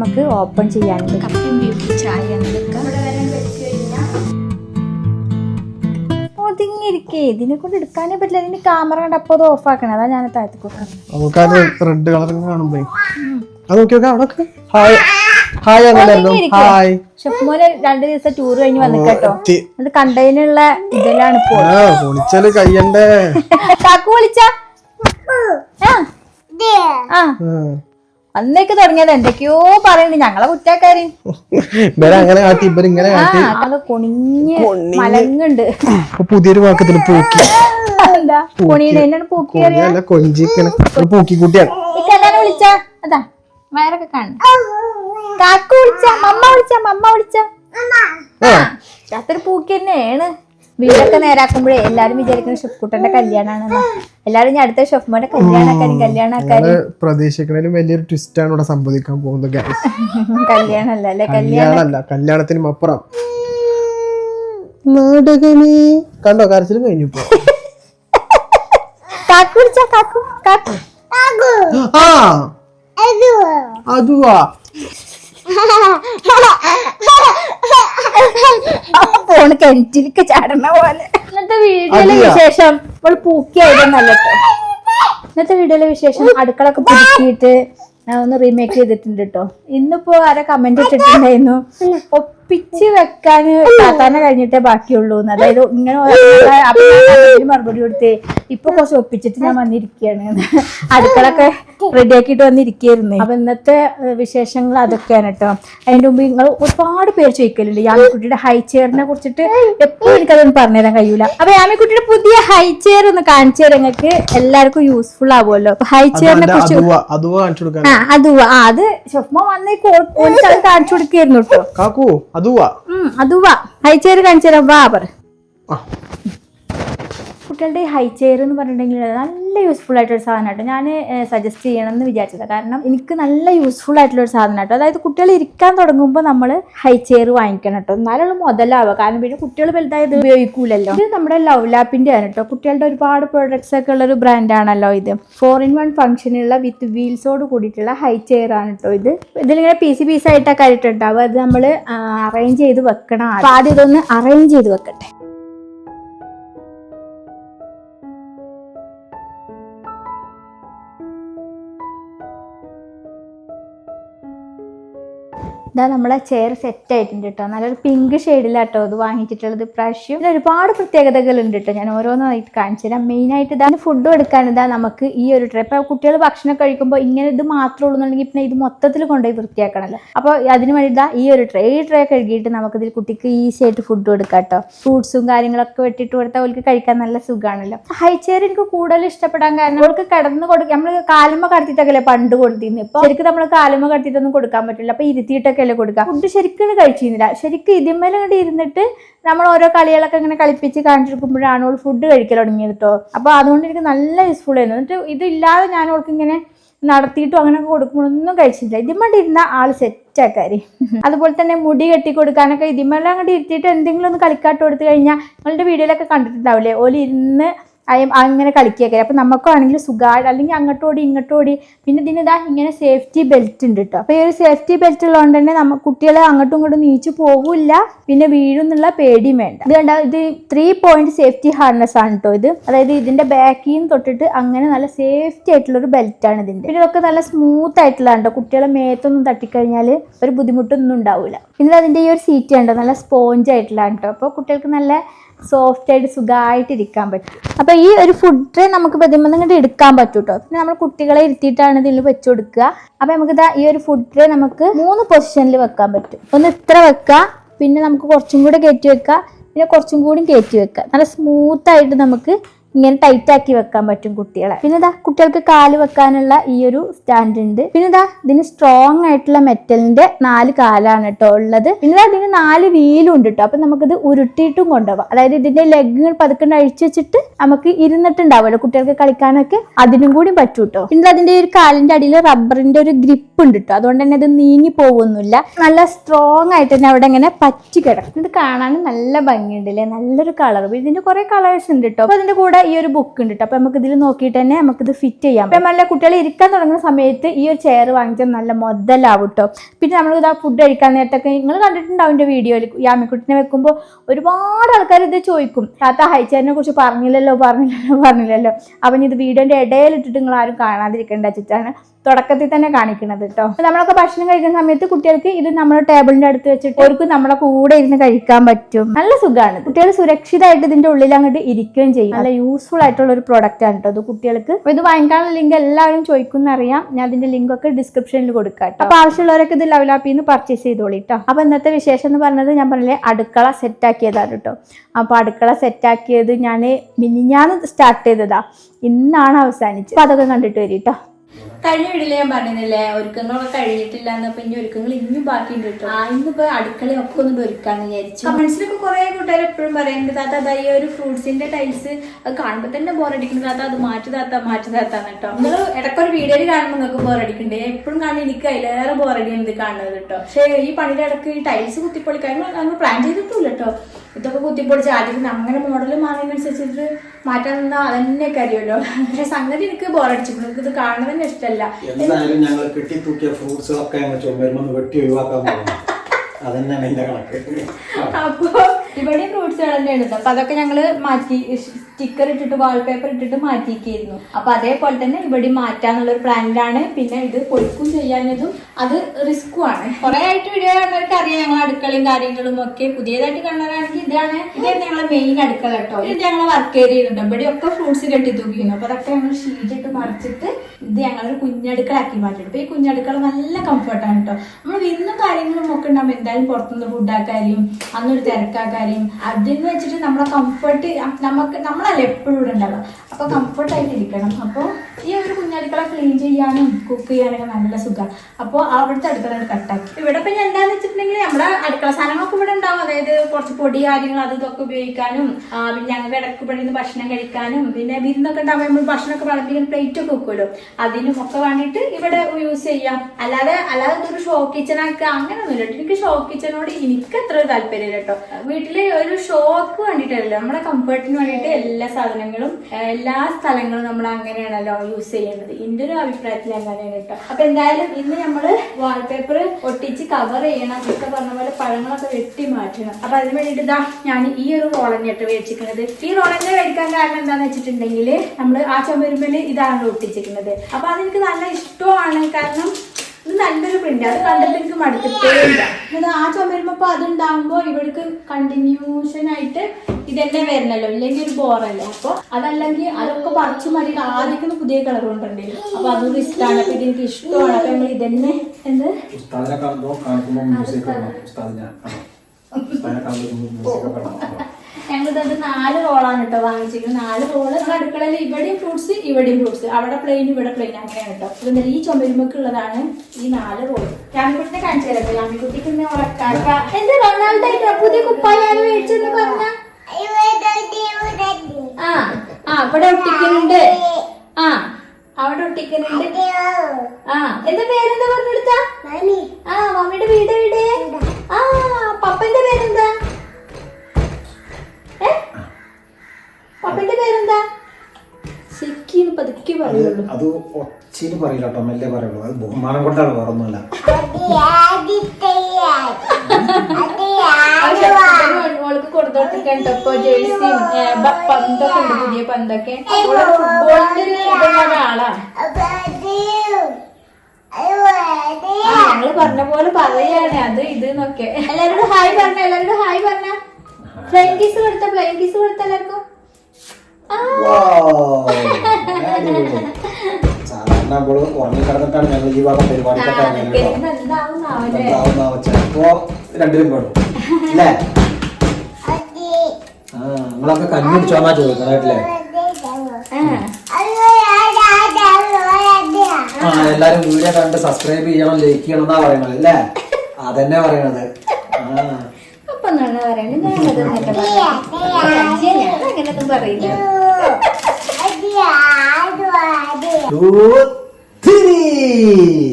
നമുക്ക് ഓപ്പൺ ചെയ്യാനുണ്ട്. കപ്പയും ബീഫും ചായ ഇതൊക്കെ ഒതുങ്ങിയിരിക്കേ. ഇതിനെ കൊണ്ട് എടുക്കാനേ പറ്റില്ല. ഇതിന് ക്യാമറ കണ്ട് അപ്പോൾ അത് ഓഫ് ആക്കണം. അതാ ഞാൻ താഴത്ത് കൊടുക്കണം നമുക്ക് അത് റെഡ് കളർ കാണുമ്പോ. അത് നോക്കി നോക്കാം അവിടെ ഹായ് ഹായ് ഹായ് രണ്ട് ദിവസം ടൂർ കഴിഞ്ഞ് വന്നു കേട്ടോ. എത്തി. അത് കണ്ടതിനുള്ള ഇതിലാണ് പൊളിച്ചാൽ കയ്യണ്ടേ. കാക്കു വിളിച്ച ആ. അന്നേക്ക് തുടങ്ങിയത്. എന്തൊക്കെയോ പറയുന്നു ഞങ്ങളെ കുറ്റക്കാരി. ഇവരെ അങ്ങനെ കാട്ടി ഇവർ ഇങ്ങനെ ആ കാട്ടി. അത് കൊണിഞ്ഞ് മലങ്ങുണ്ട്. പുതിയൊരു വാക്കത്തിന് പൂക്കി. എന്താ? കൊണിയുടെ പൂക്കി കൊഞ്ചിക്കണ പൂക്കി വിളിച്ച. അതാ വയറൊക്കെ കാണും കാക്കു വിളിച്ച മമ്മ വിളിച്ച മമ്മ വിളിച്ച. ആ. പൂക്കി തന്നെയാണ്. വീടൊക്കെ നേരാക്കുമ്പോഴേ എല്ലാരും വിചാരിക്കുന്ന ഷെഫ്കുട്ടന്റെ കല്യാണാണെന്ന്. എല്ലാരും ഞാൻ അടുത്ത ഷെഫ്മാന്റെ കല്യാണക്കാരും കല്യാണക്കാരും പ്രതീക്ഷിക്കണേലും വലിയൊരു ട്വിസ്റ്റ് ആണ് ഇവിടെ സംഭവിക്കാൻ പോകുന്നത് guys. കല്യാണല്ല അല്ലെ? കല്യാണല്ല കല്യാണത്തിനും അപ്പുറം. നാടകമേ. കണ്ടോ കരച്ചിലും കഴിഞ്ഞു കാക്കു ആ അതുവാ. ഫോണ് കിണറ്റിലേക്ക് ചാടണ പോലെ. ഇന്നത്തെ വീഡിയോയിലെ വിശേഷം ഇപ്പോൾ പൂക്കിയായിരുന്നു കേട്ടോ ഇന്നത്തെ വീഡിയോയിലെ വിശേഷം അടുക്കളൊക്കെ പുതുക്കിയിട്ട് ഞാൻ ഒന്ന് റീമേക്ക് ചെയ്തിട്ടുണ്ട് കേട്ടോ ഇന്നിപ്പോ ആരെ കമന്റ് ഇട്ടിട്ടുണ്ടായിരുന്നു? ഒപ്പിച്ച് വെക്കാൻ താത്താനെ കഴിഞ്ഞിട്ടേ ബാക്കിയുള്ളൂ അതായത് ഇങ്ങനെ മറുപടി കൊടുത്തേ ഇപ്പൊ കുറച്ച് ഒപ്പിച്ചിട്ട് ഞാൻ വന്നിരിക്കുകയാണ് അടുക്കളൊക്കെ റെഡി ആക്കിയിട്ട് വന്നിരിക്കുകയായിരുന്നു അപ്പൊ ഇന്നത്തെ വിശേഷങ്ങൾ അതൊക്കെയാണ് കേട്ടോ. അതിന്റെ മുമ്പ് നിങ്ങൾ ഒരുപാട് പേര് ചോദിക്കലുണ്ട്. യാമിക്കുട്ടിയുടെ ഹൈ ചെയറിനെ കുറിച്ചിട്ട് എപ്പോഴും എനിക്കതൊന്നും പറഞ്ഞുതരാൻ കഴിയൂല. അപ്പൊ യാമിക്കുട്ടിയുടെ പുതിയ ഹൈ ചെയർ ഒന്ന് കാണിച്ചു തരാം. നിങ്ങൾക്ക് എല്ലാവർക്കും യൂസ്ഫുൾ ആവുമല്ലോ. ഹൈ ചെയറിനെ കുറിച്ച് അതുവാ ആ അത് ആ അത് ഷെഫ്മ വന്നേക്ക് കാണിച്ചു കൊടുക്കായിരുന്നു കേട്ടോ. അതുവാ. അതുവാ. അയച്ചേര് കാണിച്ചേരാ കാണിച്ചു തരാം വാ പറ. കുട്ടികളുടെ ഹൈ ചെയർ എന്ന് പറഞ്ഞിട്ടുണ്ടെങ്കിൽ നല്ല യൂസ്ഫുൾ ആയിട്ടൊരു സാധനം കേട്ടോ ഞാൻ സജസ്റ്റ് ചെയ്യണം എന്ന് വിചാരിച്ചത്. കാരണം എനിക്ക് നല്ല യൂസ്ഫുൾ ആയിട്ടുള്ള ഒരു സാധനം കേട്ടോ അതായത് കുട്ടികൾ ഇരിക്കാൻ തുടങ്ങുമ്പോൾ നമ്മൾ ഹൈ ചെയർ വാങ്ങിക്കണം കേട്ടോ. എന്നാലുള്ള മുതലാവുക. കാരണം പിന്നെ കുട്ടികൾ വലുതായത് ഉപയോഗിക്കൂലല്ലോ. ഇത് നമ്മുടെ ലവ് ലാപ്പിന്റെ ആണ് കേട്ടോ. കുട്ടികളുടെ ഒരുപാട് പ്രോഡക്ട്സ് ഒക്കെ ഉള്ള ഒരു ബ്രാൻഡാണല്ലോ ഇത്. ഫോർ ഇൻ വൺ ഫംഗ്ഷനുള്ള വിത്ത് വീൽസോട് കൂടിയിട്ടുള്ള ഹൈ ചെയർ ആണ് കേട്ടോ ഇത്. ഇതിലിങ്ങനെ പീസ് പീസ് ആയിട്ടൊക്കെ ആയിട്ടുണ്ടാവും അത് നമ്മൾ അറേഞ്ച് ചെയ്ത് വെക്കണം ആദ്യം. ഇതൊന്ന് അറേഞ്ച് ചെയ്ത് വെക്കട്ടെ. ഇതാ നമ്മളെ ചെയർ സെറ്റ് ആയിട്ടുണ്ട് കേട്ടോ നല്ലൊരു പിങ്ക് ഷെയ്ഡിലാട്ടോ ഇത് വാങ്ങിച്ചിട്ടുള്ളത് പ്രാവശ്യം ഇതിന് ഒരുപാട് പ്രത്യേകതകളുണ്ട് കേട്ടോ ഞാൻ ഓരോന്നായിട്ട് കാണിച്ചു തരാം. മെയിനായിട്ട് ഇതാ ഫുഡ് എടുക്കാൻ ഇതാ നമുക്ക് ഈ ഒരു ട്രേ ഇപ്പോൾ കുട്ടികൾ ഭക്ഷണം കഴിക്കുമ്പോൾ ഇങ്ങനെ ഇത് മാത്രമേ ഉള്ളൂ എന്നുണ്ടെങ്കിൽ പിന്നെ ഇത് മൊത്തത്തിൽ കൊണ്ടുപോയി വൃത്തിയാക്കണമല്ലോ അപ്പോൾ അതിന് വേണ്ടി ഇതാ ഈ ഒരു ട്രേ ഈ ട്രേ കഴുകിയിട്ട് നമുക്കിതിൽ കുട്ടിക്ക് ഈസി ആയിട്ട് ഫുഡ് കൊടുക്കാം കേട്ടോ ഫ്രൂട്ട്സും കാര്യങ്ങളൊക്കെ വെട്ടിട്ട് കൊടുത്താൽ അവർക്ക് കഴിക്കാൻ നല്ല സുഖമാണല്ലോ ഹൈ ചെയർ എനിക്ക് കൂടുതൽ ഇഷ്ടപ്പെടാൻ കാരണം അവർക്ക് കിടന്ന് കൊടുക്കുക നമ്മൾ കാലുമ കടത്തിയിട്ടൊക്കെ പണ്ട് കൊടുത്തിരുന്നു? ഇപ്പൊ ശരിക്കും നമ്മൾ കാലുമ കടത്തിയിട്ടൊന്നും കൊടുക്കാൻ പറ്റില്ല. അപ്പൊ ഇരുത്തിയിട്ടൊക്കെ അല്ലേ കൊടുക്കുക. ഫുഡ് ശരിക്കും കഴിച്ചിരുന്നില്ല. ശരിക്കും ഇതിന്മേലെ കണ്ട് ഇരുന്നിട്ട് നമ്മൾ ഓരോ കളികളൊക്കെ ഇങ്ങനെ കളിപ്പിച്ച് കാണിച്ചെടുക്കുമ്പോഴാണ് അവൾ ഫുഡ് കഴിക്കൽ തുടങ്ങിയത് കേട്ടോ അപ്പൊ അതുകൊണ്ട് എനിക്ക് നല്ല യൂസ്ഫുൾ ആയിരുന്നു. എന്നിട്ട് ഇതില്ലാതെ ഞാൻ അവൾക്ക് ഇങ്ങനെ നടത്തിയിട്ടും അങ്ങനെയൊക്കെ കൊടുക്കുമ്പോഴൊന്നും കഴിച്ചില്ല ഇതിമ്മണ്ട് ഇരുന്ന ആൾ സെറ്റാക്കാരി അതുപോലെ തന്നെ മുടി കെട്ടി കൊടുക്കാനൊക്കെ ഇതിമ്മെല്ലാം അങ്ങോട്ട് ഇരുത്തിയിട്ട് എന്തെങ്കിലും ഒന്ന് കളിക്കാട്ട് കൊടുത്തു കഴിഞ്ഞാൽ നിങ്ങളുടെ വീഡിയോയിലൊക്കെ കണ്ടിട്ടുണ്ടാവില്ലേ? ഓൽ ഇരുന്ന് അങ്ങനെ കളിക്കുകയൊക്കെ അപ്പം നമുക്കാണെങ്കിൽ സുഖമായിട്ട് അല്ലെങ്കിൽ അങ്ങോട്ടോടി ഓടി ഇങ്ങോട്ടും ഓടി പിന്നെ ഇതിന് ഇതാ ഇങ്ങനെ സേഫ്റ്റി ബെൽറ്റ് ഉണ്ട് കേട്ടോ അപ്പോൾ ഈ ഒരു സേഫ്റ്റി ബെൽറ്റ് ഉള്ളതുകൊണ്ട് തന്നെ നമ്മ കുട്ടികൾ അങ്ങോട്ടും ഇങ്ങോട്ടും നീച്ചു പോകില്ല പിന്നെ വീഴുന്നുള്ള പേടിയും വേണ്ട. ഇത് കണ്ട ഇത് ത്രീ പോയിന്റ് സേഫ്റ്റി ഹാർനസ് ആണ് കേട്ടോ ഇത്. അതായത് ഇതിന്റെ ബാക്കിൽ നിന്ന് തൊട്ടിട്ട് അങ്ങനെ നല്ല സേഫ്റ്റി ആയിട്ടുള്ള ഒരു ബെൽറ്റ് ആണ് ഇതിന്റെ. പിന്നെ ഇതൊക്കെ നല്ല സ്മൂത്ത് ആയിട്ടുള്ളതാണ് കേട്ടോ കുട്ടികളെ മേത്തൊന്നും തട്ടിക്കഴിഞ്ഞാൽ ഒരു ബുദ്ധിമുട്ടൊന്നും ഉണ്ടാവില്ല പിന്നെ അതിന്റെ ഈ ഒരു സീറ്റ് ഉണ്ടോ നല്ല സ്പോഞ്ച് ആയിട്ടുള്ളതാണ് കേട്ടോ അപ്പോൾ കുട്ടികൾക്ക് നല്ല സോഫ്റ്റ് ആയിട്ട് സുഖമായിട്ട് ഇരിക്കാൻ പറ്റും. അപ്പോൾ ഈ ഒരു ഫുഡ് ട്രേ നമുക്ക് പതിമൂന്ന് ഇങ്ങോട്ട് എടുക്കാൻ പറ്റും കേട്ടോ പിന്നെ നമ്മൾ കുട്ടികളെ ഇരുത്തിയിട്ടാണ് ഇതിൽ വെച്ച് കൊടുക്കുക. അപ്പോൾ നമുക്ക് ഈ ഒരു ഫുഡ് ട്രേ നമുക്ക് മൂന്ന് പൊസിഷനിൽ വെക്കാൻ പറ്റും. ഒന്ന് ഇത്ര വെക്കുക പിന്നെ നമുക്ക് കുറച്ചും കൂടെ കയറ്റി വെക്കുക പിന്നെ കുറച്ചും കൂടി കയറ്റി വെക്കുക നല്ല സ്മൂത്ത് ആയിട്ട് നമുക്ക് ഇങ്ങനെ ടൈറ്റ് ആക്കി വെക്കാൻ പറ്റും കുട്ടികളെ. പിന്നെ ഇതാ കുട്ടികൾക്ക് കാൽ വെക്കാനുള്ള ഈ ഒരു സ്റ്റാൻഡ് ഉണ്ട്. പിന്നെ ഇതാ ഇതിന് സ്ട്രോങ് ആയിട്ടുള്ള മെറ്റലിന്റെ നാല് കാലാണ് കേട്ടോ ഉള്ളത്. പിന്നെ ഇതാ ഇതിന് നാല് വീലും ഉണ്ട് കേട്ടോ അപ്പൊ നമുക്കിത് ഉരുട്ടിയിട്ടും കൊണ്ടുപോകാം അതായത് ഇതിന്റെ ലെഗ്ഗുകൾ പതുക്കെ അഴിച്ചു വെച്ചിട്ട് നമുക്ക് ഇരുന്നിട്ടുണ്ടാവുമല്ലോ കുട്ടികൾക്ക് കളിക്കാനൊക്കെ. അതിനും കൂടി പറ്റും കേട്ടോ പിന്നെ അതിന്റെ ഒരു കാലിന്റെ അടിയിൽ റബ്ബറിന്റെ ഒരു ഗ്രിപ്പ് ഉണ്ട് കേട്ടോ അതുകൊണ്ട് തന്നെ ഇത് നീങ്ങി പോകുന്നില്ല. നല്ല സ്ട്രോങ് ആയിട്ട് തന്നെ അവിടെ ഇങ്ങനെ പറ്റി കിടക്കും. ഇത് കാണാൻ നല്ല ഭംഗിയുണ്ട് അല്ലേ നല്ലൊരു കളർ ഇതിന്റെ കുറെ കളേഴ്സ് ഉണ്ട് കേട്ടോ അപ്പൊ അതിന്റെ കൂടെ ഈ ഒരു ബുക്ക് ഉണ്ട് കേട്ടോ അപ്പൊ നമുക്ക് ഇതിൽ നോക്കിയിട്ട് തന്നെ നമുക്ക് ഇത് ഫിറ്റ് ചെയ്യാം. അപ്പൊ നല്ല കുട്ടികൾ ഇരിക്കാൻ തുടങ്ങുന്ന സമയത്ത് ഈ ഒരു ചെയർ വാങ്ങിച്ചാൽ നല്ല മുതലാവും കേട്ടോ പിന്നെ നമ്മൾ ഇതാ ഫുഡ് കഴിക്കാൻ നേരത്തൊക്കെ നിങ്ങൾ കണ്ടിട്ടുണ്ടാവും എന്റെ വീഡിയോയിൽ യാമിക്കുട്ടിനെ വെക്കുമ്പോൾ ഒരുപാട് ആൾക്കാർ ഇത് ചോദിക്കും. താത്ത ഹൈച്ചേറിനെ കുറിച്ച് പറഞ്ഞില്ലല്ലോ പറഞ്ഞില്ലല്ലോ പറഞ്ഞില്ലല്ലോ. അപ്പം ഇത് വീഡിയോന്റെ ഇടയിലിട്ടിട്ട് നിങ്ങൾ ആരും കാണാതിരിക്കേണ്ട വെച്ചിട്ടാണ് തുടക്കത്തിൽ തന്നെ കാണിക്കുന്നത് കേട്ടോ നമ്മളൊക്കെ ഭക്ഷണം കഴിക്കുന്ന സമയത്ത് കുട്ടികൾക്ക് ഇത് നമ്മുടെ ടേബിളിന്റെ അടുത്ത് വെച്ചിട്ട് അവർക്ക് നമ്മളെ കൂടെ ഇരുന്ന് കഴിക്കാൻ പറ്റും. നല്ല സുഖമാണ് കുട്ടികൾ സുരക്ഷിതമായിട്ട് ഇതിന്റെ ഉള്ളിൽ അങ്ങോട്ട് ഇരിക്കുകയും ചെയ്യും. നല്ല യൂസ്ഫുൾ ആയിട്ടുള്ള ഒരു പ്രോഡക്റ്റ് ആണ് കേട്ടോ ഇത് കുട്ടികൾക്ക്. ഇത് വാങ്ങിക്കാനുള്ള ലിങ്ക് എല്ലാവരും ചോദിക്കുന്ന അറിയാം. ഞാൻ അതിന്റെ ലിങ്ക് ഒക്കെ ഡിസ്ക്രിപ്ഷനിൽ കൊടുക്കാം അപ്പൊ ആവശ്യമുള്ളവരൊക്കെ ഇത് ലെവലാപ്പിൽ നിന്ന് പർച്ചേസ് ചെയ്തോളി കേട്ടോ അപ്പൊ ഇന്നത്തെ വിശേഷം എന്ന് പറഞ്ഞത് ഞാൻ പറഞ്ഞില്ലേ അടുക്കള സെറ്റ് ആക്കിയതാണ് കേട്ടോ അപ്പൊ അടുക്കള സെറ്റ് ആക്കിയത് ഞാൻ മിനിഞ്ഞാന്ന് സ്റ്റാർട്ട് ചെയ്തതാ. ഇന്നാണ് അവസാനിച്ചത്. അപ്പൊ അതൊക്കെ കണ്ടിട്ട് വരും കേട്ടോ കഴിഞ്ഞ വീട്ടിൽ ഞാൻ പറഞ്ഞില്ലേ ഒരുക്കങ്ങളൊക്കെ കഴിഞ്ഞിട്ടില്ല എന്നപ്പോ ഇനി ഒരുക്കങ്ങൾ ഇനിയും ബാക്കിയുണ്ട് കേട്ടോ. ആ ഇന്നിപ്പോ അടുക്കളയൊക്കെ ഒന്ന് ഒരുക്കാന്ന് വിചാരിച്ചു. കമന്റ്സിലൊക്കെ കുറെ കൂട്ടുകാർ എപ്പോഴും പറയുന്നുണ്ട് താത്ത അതാ ഈ ഒരു ഫ്രൂട്ട്സിന്റെ ടൈൽസ് അത് കാണുമ്പോ തന്നെ ബോറടിക്കുന്നത് താത്ത അത് മാറ്റി താത്ത മാറ്റി താത്താന്ന് കേട്ടോ. നിങ്ങൾ ഇടയ്ക്കൊരു വീഡിയോയിൽ കാണുമ്പോൾ നിങ്ങൾക്ക് ബോറടിക്കണ്ടേ എപ്പോഴും കാണുമ്പോൾ എനിക്ക് അതിലേറെ ബോറടിയാണ് ഇത് കാണുന്നത് കേട്ടോ. പക്ഷേ ഈ പണിയുടെ ഇടയ്ക്ക് ഈ ടൈൽസ് കുത്തിപ്പൊളിക്കാൻ നമ്മൾ പ്ലാൻ ചെയ്തിട്ടില്ല കേട്ടോ. ഇതൊക്കെ കുത്തിപ്പൊളിച്ച് ആദ്യം അങ്ങനെ മോഡൽ മാറിയതിനനുസരിച്ചിട്ട് മാറ്റാൻ നിന്നാൽ അതന്നെ കരിയല്ലോ. പക്ഷെ സംഗതി എനിക്ക് ബോറടിച്ചിട്ടുണ്ട് എനിക്ക് ഇത് തന്നെ ഇഷ്ടമല്ല എന്തായാലും ഞങ്ങൾ കെട്ടിത്തൂക്കിയ ഫ്രൂട്ട്സുകളൊക്കെ ചുമരുമെന്ന് വെട്ടി ഒഴിവാക്കാൻ അതന്നെയാണ് എന്റെ കണക്ക്. അപ്പൊ ഇവിടെ ഫ്രൂട്ട്സ് തന്നെയാണ് അപ്പൊ അതൊക്കെ ഞങ്ങൾ മാറ്റി സ്റ്റിക്കർ ഇട്ടിട്ട് വാൾപേപ്പർ ഇട്ടിട്ട് മാറ്റിയിരിക്കുന്നു അപ്പൊ അതേപോലെ തന്നെ ഇവിടെ മാറ്റാന്നുള്ള ഒരു പ്ലാനിലാണ് പിന്നെ ഇത് പൊളിക്കും ചെയ്യാനതും അത് റിസ്ക്കും ആണ് കുറെ ആയിട്ട് വീഡിയോ കാണുന്നവർക്ക് അറിയാം ഞങ്ങൾ അടുക്കളയും കാര്യങ്ങളും ഒക്കെ. പുതിയതായിട്ട് കാണുന്നവരാണെങ്കിൽ ഇതാണ് ഇതായിരുന്നു ഞങ്ങളെ മെയിൻ അടുക്കള കേട്ടോ. ഇത് ഞങ്ങൾ വർക്ക് ഏരിയ ഉണ്ട് ഇവിടെ ഒക്കെ ഫ്രൂട്ട്സ് കെട്ടി തൂക്കിയിരുന്നു. അപ്പൊ അതൊക്കെ ഞങ്ങൾ ഷീറ്റിട്ട് മറിച്ചിട്ട് ഇത് ഞങ്ങളൊരു കുഞ്ഞടുക്കളാക്കി മാറ്റിയിട്ട് അപ്പൊ ഈ കുഞ്ഞടുക്കള നല്ല കംഫർട്ടാണ് കേട്ടോ. നമ്മൾ ഇന്ന് കാര്യങ്ങളും ഒക്കെ ഉണ്ടാകുമ്പോൾ എന്തായാലും പുറത്തുനിന്ന് ഫുഡാക്കാരും അന്നൊരു തിരക്കാക്കാരെയും അതിന് വെച്ചിട്ട് നമ്മളെ കംഫർട്ട് നമുക്ക് നമ്മളല്ല എപ്പോഴും ഇവിടെ ഉണ്ടാവുക. അപ്പൊ കംഫർട്ടായിട്ട് ഇരിക്കണം അപ്പോൾ ഈ ഒരു കുഞ്ഞടുക്കള ക്ലീൻ ചെയ്യാനും കുക്ക് ചെയ്യാനൊക്കെ നല്ല സുഖമാണ് അപ്പോൾ അവിടുത്തെ അടുക്കള കട്ടാക്കി. ഇവിടെ ഇപ്പൊ എന്താന്ന് വെച്ചിട്ടുണ്ടെങ്കിൽ നമ്മുടെ അടുക്കള സാധനങ്ങളൊക്കെ ഇവിടെ ഉണ്ടാവും. അതായത് കുറച്ച് പൊടി കാര്യങ്ങൾ അത് ഇതൊക്കെ ഉപയോഗിക്കാനും പിന്നെ ഞങ്ങൾക്ക് ഇടയ്ക്ക് ഇവിടെ നിന്ന് ഭക്ഷണം കഴിക്കാനും പിന്നെ വിരുന്നൊക്കെ ഉണ്ടാവുമ്പോൾ നമ്മൾ ഭക്ഷണമൊക്കെ വിളമ്പിക്കാൻ പ്ലേറ്റ് ഒക്കെ വെക്കുമല്ലോ. അതിനും ഒക്കെ വേണ്ടിയിട്ട് ഇവിടെ യൂസ് ചെയ്യാം. അല്ലാതെ അല്ലാതെ ഇതൊരു ഷോ കിച്ചൺ ആക്കുക അങ്ങനെയൊന്നുമില്ല കേട്ടോ. എനിക്ക് ഷോ കിച്ചണോട് എനിക്ക് അത്ര താല്പര്യമില്ല കേട്ടോ. വീട്ടിൽ ഒരു ഷോക്ക് വേണ്ടിയിട്ടല്ലോ? നമ്മുടെ കംഫർട്ടിന് വേണ്ടിയിട്ട് എല്ലാ സാധനങ്ങളും എല്ലാ സ്ഥലങ്ങളും നമ്മൾ അങ്ങനെയാണല്ലോ യൂസ് ചെയ്യുന്നത്. എന്റെ ഒരു അഭിപ്രായത്തിൽ അങ്ങനെയാണ് കേട്ടോ. അപ്പൊ എന്തായാലും ഇന്ന് നമ്മൾ വാൾപേപ്പർ ഒട്ടിച്ച് കവർ ചെയ്യണം ഒക്കെ പറഞ്ഞ പോലെ പഴങ്ങളൊക്കെ വെട്ടി മാറ്റണം. അപ്പൊ അതിന് വേണ്ടിയിട്ട് ഇതാ ഞാൻ ഈ ഒരു റോളഞ്ഞിട്ട് മേടിച്ചിരിക്കുന്നത് ഈ റോളഞ്ഞ മേടിക്കാൻ കാരണം എന്താണെന്ന് വെച്ചിട്ടുണ്ടെങ്കിൽ നമ്മൾ ആ ചുമരുമ്പിൽ ഇതാണ് ഒട്ടിച്ചിരിക്കുന്നത്. അപ്പൊ അതെനിക്ക് നല്ല ഇഷ്ടമാണ്. കാരണം നല്ലൊരു പ്രിന്റ് അത് കണ്ടിട്ട് എനിക്ക് മടുത്തിട്ടേ. ഇല്ല ഇത് ആ ചുമരുമ്പോ അതുണ്ടാകുമ്പോ ഇവർക്ക് കണ്ടിന്യൂഷൻ ആയിട്ട് ഇതന്നെ വരണല്ലോ. ഇല്ലെങ്കിൽ ഒരു ബോറല്ലോ അപ്പൊ അതല്ലെങ്കിൽ അതൊക്കെ പറിച്ചു മതി ആദ്യം പുതിയ കളർ കൊണ്ടുണ്ടെങ്കിൽ അപ്പൊ അതൊരു ഇഷ്ടമാണ് അപ്പൊ ഇതെനിക്ക് ഇഷ്ടമാണ്. അപ്പൊ നമ്മൾ ഇതന്നെ എന്ത്? ഉസ്താദിനെ മ്യൂസിക് വേണം ഉസ്താദിനെ കാണാം. ഉസ്താദിനെ കാണുമ്പോൾ മ്യൂസിക് വേണം ഞങ്ങളിത് നാല് റോളാണ് കേട്ടോ വാങ്ങിച്ചിരിക്കുന്നത്. നാല് റോൾ നമ്മുടെ അടുക്കളയിൽ ഇവിടെയും ഫ്രൂട്ട്സ് ഇവിടെയും ഫ്രൂട്ട്സ് അവിടെ പ്ലെയിൻ ഇവിടെ പ്ലെയിൻ അങ്ങനെയാണ് കേട്ടോ ഇതെന്താ ഈ ചുമരുമൊക്കെ ഉള്ളതാണ് ഈ നാല് റോൾ രാമിക്കുട്ടിനെ കാണിച്ചു തരാം രാമിക്കുട്ടിക്ക് ഇന്ന് ഉറക്കാൻ പുതിയ കുപ്പായാണ് മേടിച്ചെന്ന് പറഞ്ഞ? ആ ആ അവിടെ ഒട്ടിക്കുന്നുണ്ട് ആ അവിടെ ഒട്ടിക്കുന്നുണ്ട് ആ എന്താ പേരെന്താ പറഞ്ഞെടുത്ത ആ മമ്മിയുടെ വീട് എവിടെ? ആ പപ്പന്റെ പേരെന്താ? പപ്പന്റെ പേരെന്താ? ശരിക്കും പതുക്കെ അത് പറയുള്ളൂ. അത് ഒച്ചിന് പറയില്ല കേട്ടോ മെല്ലെ പറയുള്ളൂ. അത് ബഹുമാനം കൊണ്ടാണ് വേറൊന്നുമല്ല. ജേഴ്സിയും പന്തൊക്കെ ഉണ്ട് പുതിയ പന്തൊക്കെ. ഓൾ ഫുട്ബോളിന്റെ ഒരു ഇതുള്ള ആളാ. ഞങ്ങൾ പറഞ്ഞ പോലെ പറയാണ്. അത് ഇത് എന്നൊക്കെ. എല്ലാരോടും ഹായ് പറഞ്ഞ എല്ലാരോടും ഹായ് പറഞ്ഞ. ഫ്ലൈൻ കിസ് കൊടുത്ത ഫ്ലൈൻ കിസ് കൊടുത്ത എല്ലാവർക്കും. ആ, സാധാരണ നമ്മൾ ഉറങ്ങി കിടന്നിട്ടാണ് ഞങ്ങൾ ഈ ഭാഗം എന്താവുന്ന ചിലപ്പോ രണ്ടിലും പെടും അല്ലേ ആ. നിങ്ങളൊക്കെ എല്ലാരും വീഡിയോ കണ്ട് സബ്സ്ക്രൈബ് ചെയ്യണം ലൈക്ക് ചെയ്യണം എന്നാ പറയണത് അല്ലേ? അതന്നെ പറയണത്. ആ. എന്നാണ് പറയുന്നത് ഞാനത് അങ്ങനെയൊന്നും പറയില്ല. Two, three.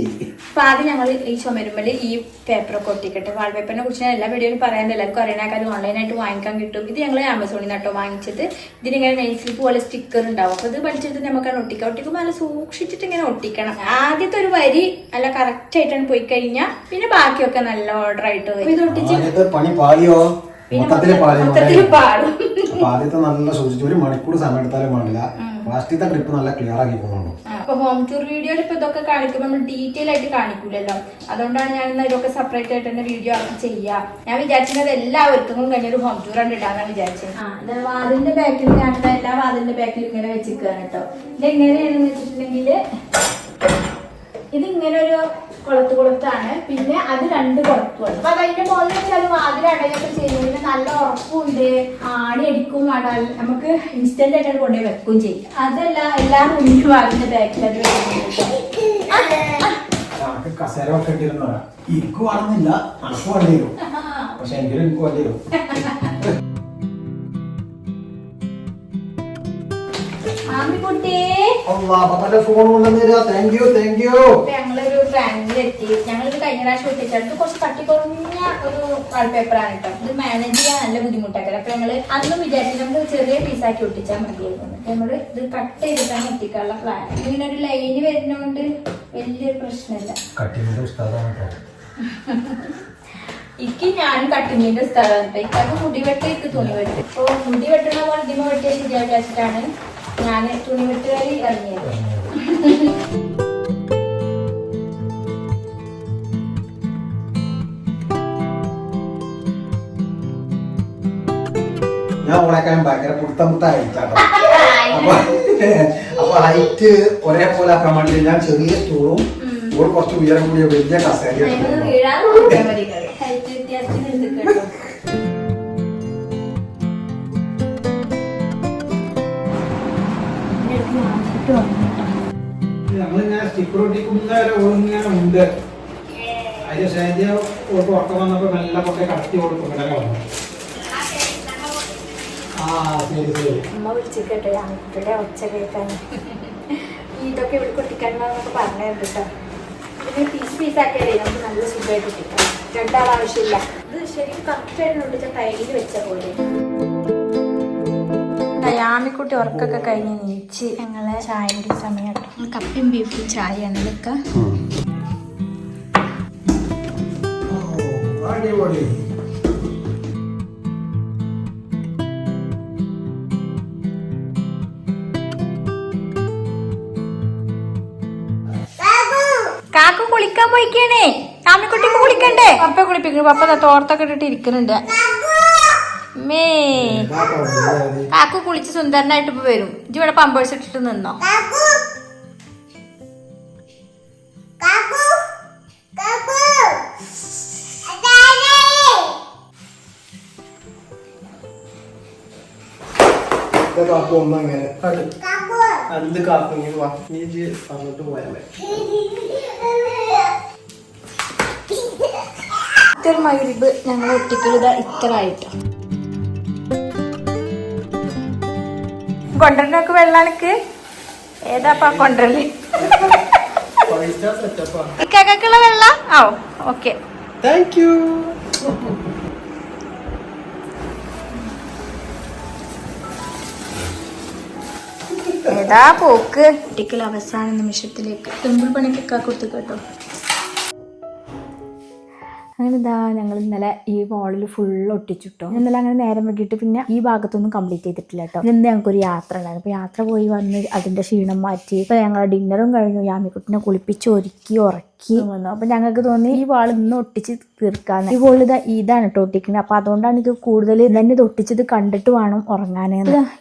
അപ്പൊ ആദ്യം ഞങ്ങൾ ഈ ചുമരുമ്പൽ ഈ പേപ്പറൊക്കെ ഒട്ടിക്കട്ടെ. വാൾപേപ്പറിനെ കുറിച്ച് ഞാൻ എല്ലാ വീഡിയോയിലും പറയാൻ എല്ലാവർക്കും അറിയണക്കാരും ഓൺലൈനായിട്ട് വാങ്ങിക്കാൻ കിട്ടും. ഇത് ഞങ്ങൾ ആമസോണിൽ നിന്നാട്ടോ വാങ്ങിച്ചത്. ഇതിനിങ്ങനെ നെയിൽ പോലെ സ്റ്റിക്കർ ഉണ്ടാവും. അപ്പൊ ഇത് പഠിച്ചിട്ട് നമുക്കാണ് ഒട്ടിക്കാം. ഒട്ടിക്കുമ്പോൾ നല്ല സൂക്ഷിച്ചിട്ട് ഇങ്ങനെ ഒട്ടിക്കണം. ആദ്യത്തെ ഒരു വരി നല്ല കറക്റ്റ് ആയിട്ടാണ് പോയി കഴിഞ്ഞാൽ പിന്നെ ബാക്കിയൊക്കെ നല്ല ഓർഡർ ആയിട്ട് വരും. ഇത് ഒട്ടിച്ച് പണി പാളിയോ? മൊത്തത്തിൽ പാടും ആദ്യത്തെ നല്ല സൂക്ഷിച്ചു ഒരു മണിക്കൂർ സമയം എടുത്താലും പാടില്ല പ്ലാസ്റ്റിക്കത്തെ ട്രിപ്പ് നല്ല ക്ലിയർ ആക്കി പോകുന്നുണ്ടോ അപ്പൊ ഹോം ടൂർ വീഡിയോയിൽ ഇപ്പൊ ഇതൊക്കെ കാണിക്കുമ്പോൾ നമ്മൾ ഡീറ്റെയിൽ ആയിട്ട് കാണിക്കൂലല്ലോ. അതുകൊണ്ടാണ് ഞാൻ ഇന്ന് ഇതൊക്കെ സെപ്പറേറ്റ് ആയിട്ട് തന്നെ വീഡിയോ ആക്കി ചെയ്യാം. ഞാൻ വിചാരിച്ചത് എല്ലാവർക്കും കഴിഞ്ഞ ഒരു ഹോം ടൂർ ആണ് ഇടാന്നാണ് വിചാരിച്ചത്. വാതിലിന്റെ ബാക്കിൽ ഞാൻ എല്ലാ വാതിലിന്റെ ബാക്കിൽ ഇങ്ങനെ വെച്ചിരിക്കുകയാണ് കേട്ടോ ഇത് എങ്ങനെയാണെന്ന് വെച്ചിട്ടുണ്ടെങ്കിൽ ഇത് ഇങ്ങനെ ഒരു കൊളത്ത് കൊളുത്താണ്. പിന്നെ അത് രണ്ട് കുളത്തുമാണ് അപ്പൊ അതിന്റെ മുകളിൽ വെച്ചാൽ വാതിലടയൊക്കെ ചെയ്യുന്നതിന് നല്ല ഉറപ്പുണ്ട്. ആണി അടിക്കും നമുക്ക് ഇൻസ്റ്റന്റ് ആയിട്ട് കൊണ്ടുപോയി വെക്കുകയും ചെയ്യും. അതല്ല എല്ലാ റൂമിലും വാങ്ങുന്ന ഇരിക്കുവാണെന്നില്ല ഞങ്ങൾക്ക് കസേര ഒക്കെ ഇട്ടിരുന്നതാ എനിക്ക് വേണമെന്നില്ല അനക്ക് വേണ്ടി വരും പക്ഷെ എങ്കിലും എനിക്ക് വേണ്ടി വരും പത്തന്റെ ഫോൺ കൊണ്ടുവന്നിരാ താങ്ക് യു താങ്ക് യു ഇപ്പൊ ഞങ്ങളൊരു ബ്രാൻഡിലെത്തി ഞങ്ങളിത് കഴിഞ്ഞ പ്രാവശ്യം ഒട്ടിച്ചത് ഇത് കുറച്ച് കട്ടി കുറഞ്ഞ ഒരു വാൾപേപ്പറാണ് കേട്ടോ ഇത് മാനേജ് ചെയ്യാൻ നല്ല ബുദ്ധിമുട്ടാക്കല അപ്പൊ ഞങ്ങൾ അന്നും വിചാരിച്ചു നമുക്ക് ചെറിയ പീസാക്കി ഒട്ടിച്ചാൽ മതിയായിരുന്നു. അപ്പൊ നമ്മൾ ഇത് കട്ട് ചെയ്തിട്ടാണ് ഒട്ടിക്കാനുള്ള പ്ലാൻ ഇങ്ങനെ ഒരു ലൈന് വരുന്നോണ്ട് വലിയൊരു പ്രശ്നമില്ല. കേട്ടോ ഇക്ക് ഞാനും കട്ടിങ്ങിന്റെ സ്ഥലം ഇക്കാക്ക് മുടി വെട്ട ഇക്ക് തുണി വെട്ട് ഇപ്പൊ മുടി വെട്ടണ പോലെ ഇതിമ വെട്ടിയ ശരിയാവില്ല വെച്ചിട്ടാണ് ഞാൻ തുണി വെട്ടുകാരി ഇറങ്ങിയത്. ഞാൻ ഓളേക്കാൻ ഭയങ്കര പുടുത്തം പുത്ത ഹൈറ്റാട്ടോ അപ്പൊ അപ്പൊ ഹൈറ്റ് ഒരേപോലെ ആക്കാൻ വേണ്ടി ഞാൻ ചെറിയ സ്റ്റൂളും ഓൾ കുറച്ച് ഉയരം കൂടിയ വലിയ കസേര ഞങ്ങളിങ്ങനെ സ്റ്റിക്കർ ഒട്ടിക്കുന്ന വരെ ഓളിങ്ങനെ ഉണ്ട് അതിന് ശേഷം ഓട്ട് ഉറക്കം വന്നപ്പോ നല്ല പൊക്കെ കടത്തി കൊടുക്കും കിടക്ക വന്നു ആ ശരി ശരി. അമ്മ വിളിച്ചിട്ടെ ഒച്ച കേൾക്കാൻ. ഇതൊക്കെ ഇവിടെ കുട്ടിക്കണ്ടെന്നൊക്കെ പറഞ്ഞിട്ടുണ്ട് കേട്ടോ. പീസ് പീസ് ആക്കിയാലേ നമുക്ക് നല്ല സുഖമായിട്ട് കിട്ടാം. രണ്ടാൾ ആവശ്യമില്ല ഇത് ശരിക്കും കറക്റ്റ് ആയിട്ട് ഒട്ടിച്ച ടൈലിൽ വെച്ച പോലെ. യാമിക്കുട്ടി ഉറക്കൊക്കെ കഴിഞ്ഞ് നീച്ച് ഞങ്ങളെ ചായയുടെ സമയം കപ്പയും ബീഫും ചായയാണ് ഇതൊക്കെ അടിപൊളി. കാക്കു കുളിക്കാൻ പോയിക്കണേ. കാമിക്കുട്ടിക്ക് കുളിക്കണ്ടേ? പപ്പ കുളിപ്പിക്കുന്നു. പപ്പ തോർത്തൊക്കെ ഇട്ടിട്ട് ഇരിക്കുന്നുണ്ട്. മേ. കാക്കു കുളിച്ച് സുന്ദരനായിട്ട് ഇപ്പൊ വരും. ഇജ്ജ് ഇവിടെ പമ്പേഴ്സ് ഇട്ടിട്ട് നിന്നോ? അത്. കാക്കു. ഇങ്ങനെ വാ. നീ അങ്ങോട്ട് ഞങ്ങൾ ഒറ്റയ്ക്കുള്ളത് ഇത്ര ആയിട്ട് കൊണ്ടുവരണൊക്കെ വെള്ളാനക്ക് ഏതാപ്പാ കൊണ്ടുവരൽ? ഇക്കാക്കുള്ള വെള്ള? ഓ ഓക്കെ. താങ്ക് യു ഏതാ പോക്ക്? കുട്ടിക്കുള്ള അവസാന നിമിഷത്തിലേക്ക്. ടെമ്പിൾ പണിക്കൊക്കെ കൊടുത്തു കേട്ടോ. ഇതാ ഞങ്ങൾ ഇന്നലെ ഈ വാളിൽ ഫുൾ ഒട്ടിച്ചിട്ടോ. ഇന്നലെ അങ്ങനെ നേരം വൈകിട്ട് പിന്നെ ഈ ഭാഗത്തൊന്നും കംപ്ലീറ്റ് ചെയ്തിട്ടില്ല കേട്ടോ ഇന്ന് ഞങ്ങൾക്ക് ഒരു യാത്ര ഉണ്ടായിരുന്നു. അപ്പോൾ യാത്ര പോയി വന്ന് അതിന്റെ ക്ഷീണം മാറ്റി ഇപ്പൊ ഞങ്ങൾ ഡിന്നറും കഴിഞ്ഞു. യാമിക്കുട്ടിനെ കുളിപ്പിച്ച് ഒരുക്കി ഉറക്കി. വന്നു. അപ്പൊ ഞങ്ങൾക്ക് തോന്നി ഈ വാൾ ഇന്ന് ഒട്ടിച്ച് തീർക്കാന്ന്. ഈ ഇതാ ഇതാണ് കേട്ടോ ഒട്ടിക്കുന്നത് അപ്പൊ അതുകൊണ്ടാണ് ഇത് കൂടുതൽ തന്നെ തൊട്ടിച്ചത് കണ്ടിട്ട് വേണം ഉറങ്ങാൻ